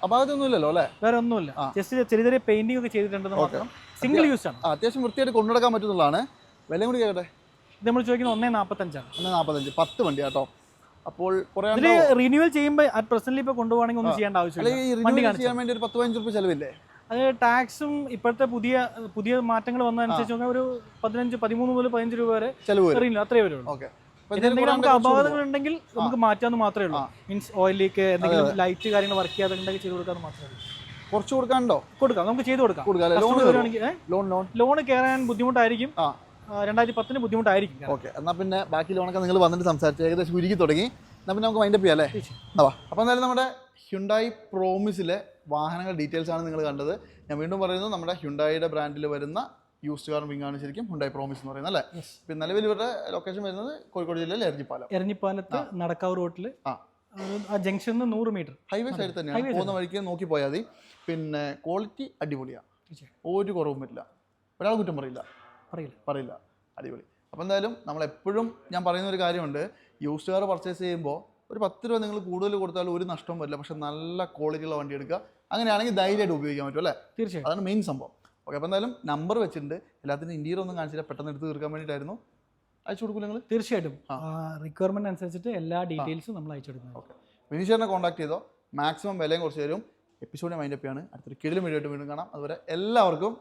അപ്പൊ അതൊന്നും ഇല്ലല്ലോ അല്ലേ? വേറെ ഒന്നുമില്ല. ജസ്റ്റ് ചെറിയ ചെറിയ പെയിന്റിംഗ് ഒക്കെ ചെയ്തിട്ടുണ്ടെന്ന് മാത്രം സിംഗിൾ യൂസ് ആണ്. അത്യാവശ്യം വൃത്തിയായിട്ട് കൊണ്ടുനടക്കാൻ പറ്റുന്നതാണ് വിലയും കൂടി കേട്ടെ ഇത് നമ്മൾ ചോദിക്കുന്നത് ഒന്നേ നാൽപ്പത്തഞ്ചാണ് ഒന്ന് നാൽപ്പത്തഞ്ച് പത്ത് വണ്ടി കേട്ടോ. അപ്പോൾ റിന്യൂവൽ ചെയ്യുമ്പോൾ അറ്റ് പ്രസന്റ് ഇപ്പൊ കൊണ്ടുപോകണമെങ്കിൽ ഒന്നും ചെയ്യേണ്ട ആവശ്യമില്ല. ചെയ്യാൻ വേണ്ടി ഒരു പത്ത് പതിനഞ്ച് റുപ്യ ചെലവില്ലേ? അത് ടാക്സും ഇപ്പോഴത്തെ പുതിയ പുതിയ മാറ്റങ്ങൾ വന്നതനുസരിച്ച് നോക്കാം ഒരു പതിനഞ്ച് പതിമൂന്ന് മുതൽ പതിനഞ്ച് രൂപ വരെ ചെലവ് അത്രേ വരുള്ളൂ. എന്തെങ്കിലും നമുക്ക് അപകടങ്ങൾ ഉണ്ടെങ്കിൽ നമുക്ക് മാറ്റാന്ന് മാത്രമേ ഉള്ളൂ. മീൻസ് ഓയിൽ ലീക്ക് എന്തെങ്കിലും ലൈറ്റ് കാര്യങ്ങൾ വർക്ക് ചെയ്യാതെ ഉണ്ടെങ്കിൽ ചെയ്ത് കൊടുക്കാന്ന് മാത്രമേ ഉള്ളൂ. കുറച്ച് കൊടുക്കാനുണ്ടോ? കൊടുക്കാം നമുക്ക് ചെയ്ത് കൊടുക്കാം. ലോൺ ലോൺ ലോൺ ലോൺ കയറാൻ ബുദ്ധിമുട്ടായിരിക്കും. രണ്ടായിരത്തി പത്തിന് ബുദ്ധിമുട്ടായിരിക്കും. ഓക്കെ എന്നാൽ പിന്നെ ബാക്കി ലോണൊക്കെ നിങ്ങൾ വന്നിട്ട് സംസാരിച്ച് ഏകദേശം ഉരുക്കി തുടങ്ങി. എന്നാൽ പിന്നെ നമുക്ക് മൈൻഡപ്പ് ചെയ്യാം അല്ലേ? അപ്പോൾ എന്തായാലും നമ്മുടെ ഹ്യുണ്ടായി പ്രോമിസിലെ വാഹനങ്ങൾ ഡീറ്റെയിൽസ് ആണ് നിങ്ങൾ കണ്ടത്. ഞാൻ വീണ്ടും പറയുന്നത് നമ്മുടെ ഹ്യുണ്ടായിയുടെ ബ്രാൻഡിൽ വരുന്ന യൂസ്ഡ് കാർ വിങ് ആണ് ശരിക്കും ഹുണ്ടായി പ്രോമിസ് എന്ന് പറയുന്നത് അല്ലേ? പിന്നെ നിലവിൽ ഇവരുടെ ലൊക്കേഷൻ വരുന്നത് കോഴിക്കോട് ജില്ലയിലെ എരഞ്ഞിപ്പാലം. എരഞ്ഞിപ്പാലത്ത് നടക്കാവ് റോട്ടിൽ ആ. ജംഗ്ഷൻ ജംഗ്ഷനിൽ നൂറ് മീറ്റർ ഹൈവേ സൈഡിൽ തന്നെയാണ്. പോകുന്ന വഴിക്ക് നോക്കി പോയാൽ മതി. പിന്നെ ക്വാളിറ്റി അടിപൊളിയാണ് ഒരു കുറവും വരില്ല. ഒരാൾ കുറ്റം പറയില്ല. പറയില്ല. പറയില്ല. അടിപൊളി. അപ്പോൾ എന്തായാലും നമ്മൾ എപ്പോഴും ഞാൻ പറയുന്ന ഒരു കാര്യമുണ്ട്. യൂസ്ഡ് കാർ പർച്ചേസ് ചെയ്യുമ്പോൾ ഒരു പത്ത് രൂപ നിങ്ങൾ കൂടുതൽ കൊടുത്താൽ ഒരു നഷ്ടവും വരില്ല. പക്ഷെ നല്ല ക്വാളിറ്റിയുള്ള വണ്ടി എടുക്കുക. അങ്ങനെയാണെങ്കിൽ ധൈര്യമായിട്ട് ഉപയോഗിക്കാൻ പറ്റും അല്ലേ? തീർച്ചയായും. അതാണ് മെയിൻ സംഭവം. ഓക്കെ അപ്പോൾ എന്തായാലും നമ്പർ വെച്ചിട്ടുണ്ട്. എല്ലാത്തിനും ഇന്ത്യയിൽ ഒന്നും കാണിച്ചില്ല. പെട്ടെന്ന് എടുത്ത് തീർക്കാൻ വേണ്ടിയിട്ടായിരുന്നു. അയച്ചു കൊടുക്കും നിങ്ങൾ തീർച്ചയായിട്ടും. റിക്വയർമെന്റ് അനുസരിച്ചിട്ട് എല്ലാ ഡീറ്റെയിൽസും നമ്മൾ അയച്ചു കൊടുക്കുന്നത് ഓക്കെ മിനിഷറിനെ കോൺടാക്ട് ചെയ്തോ? മാക്സിമം വിലയും കുറച്ച് തരും. എപ്പിസോഡിനെ മൈൻഡപ്പ് ആണ് അടുത്തൊരു കിഴിലും വീഡിയോ ആയിട്ട് വീണ്ടും കാണാം. അതുപോലെ എല്ലാവർക്കും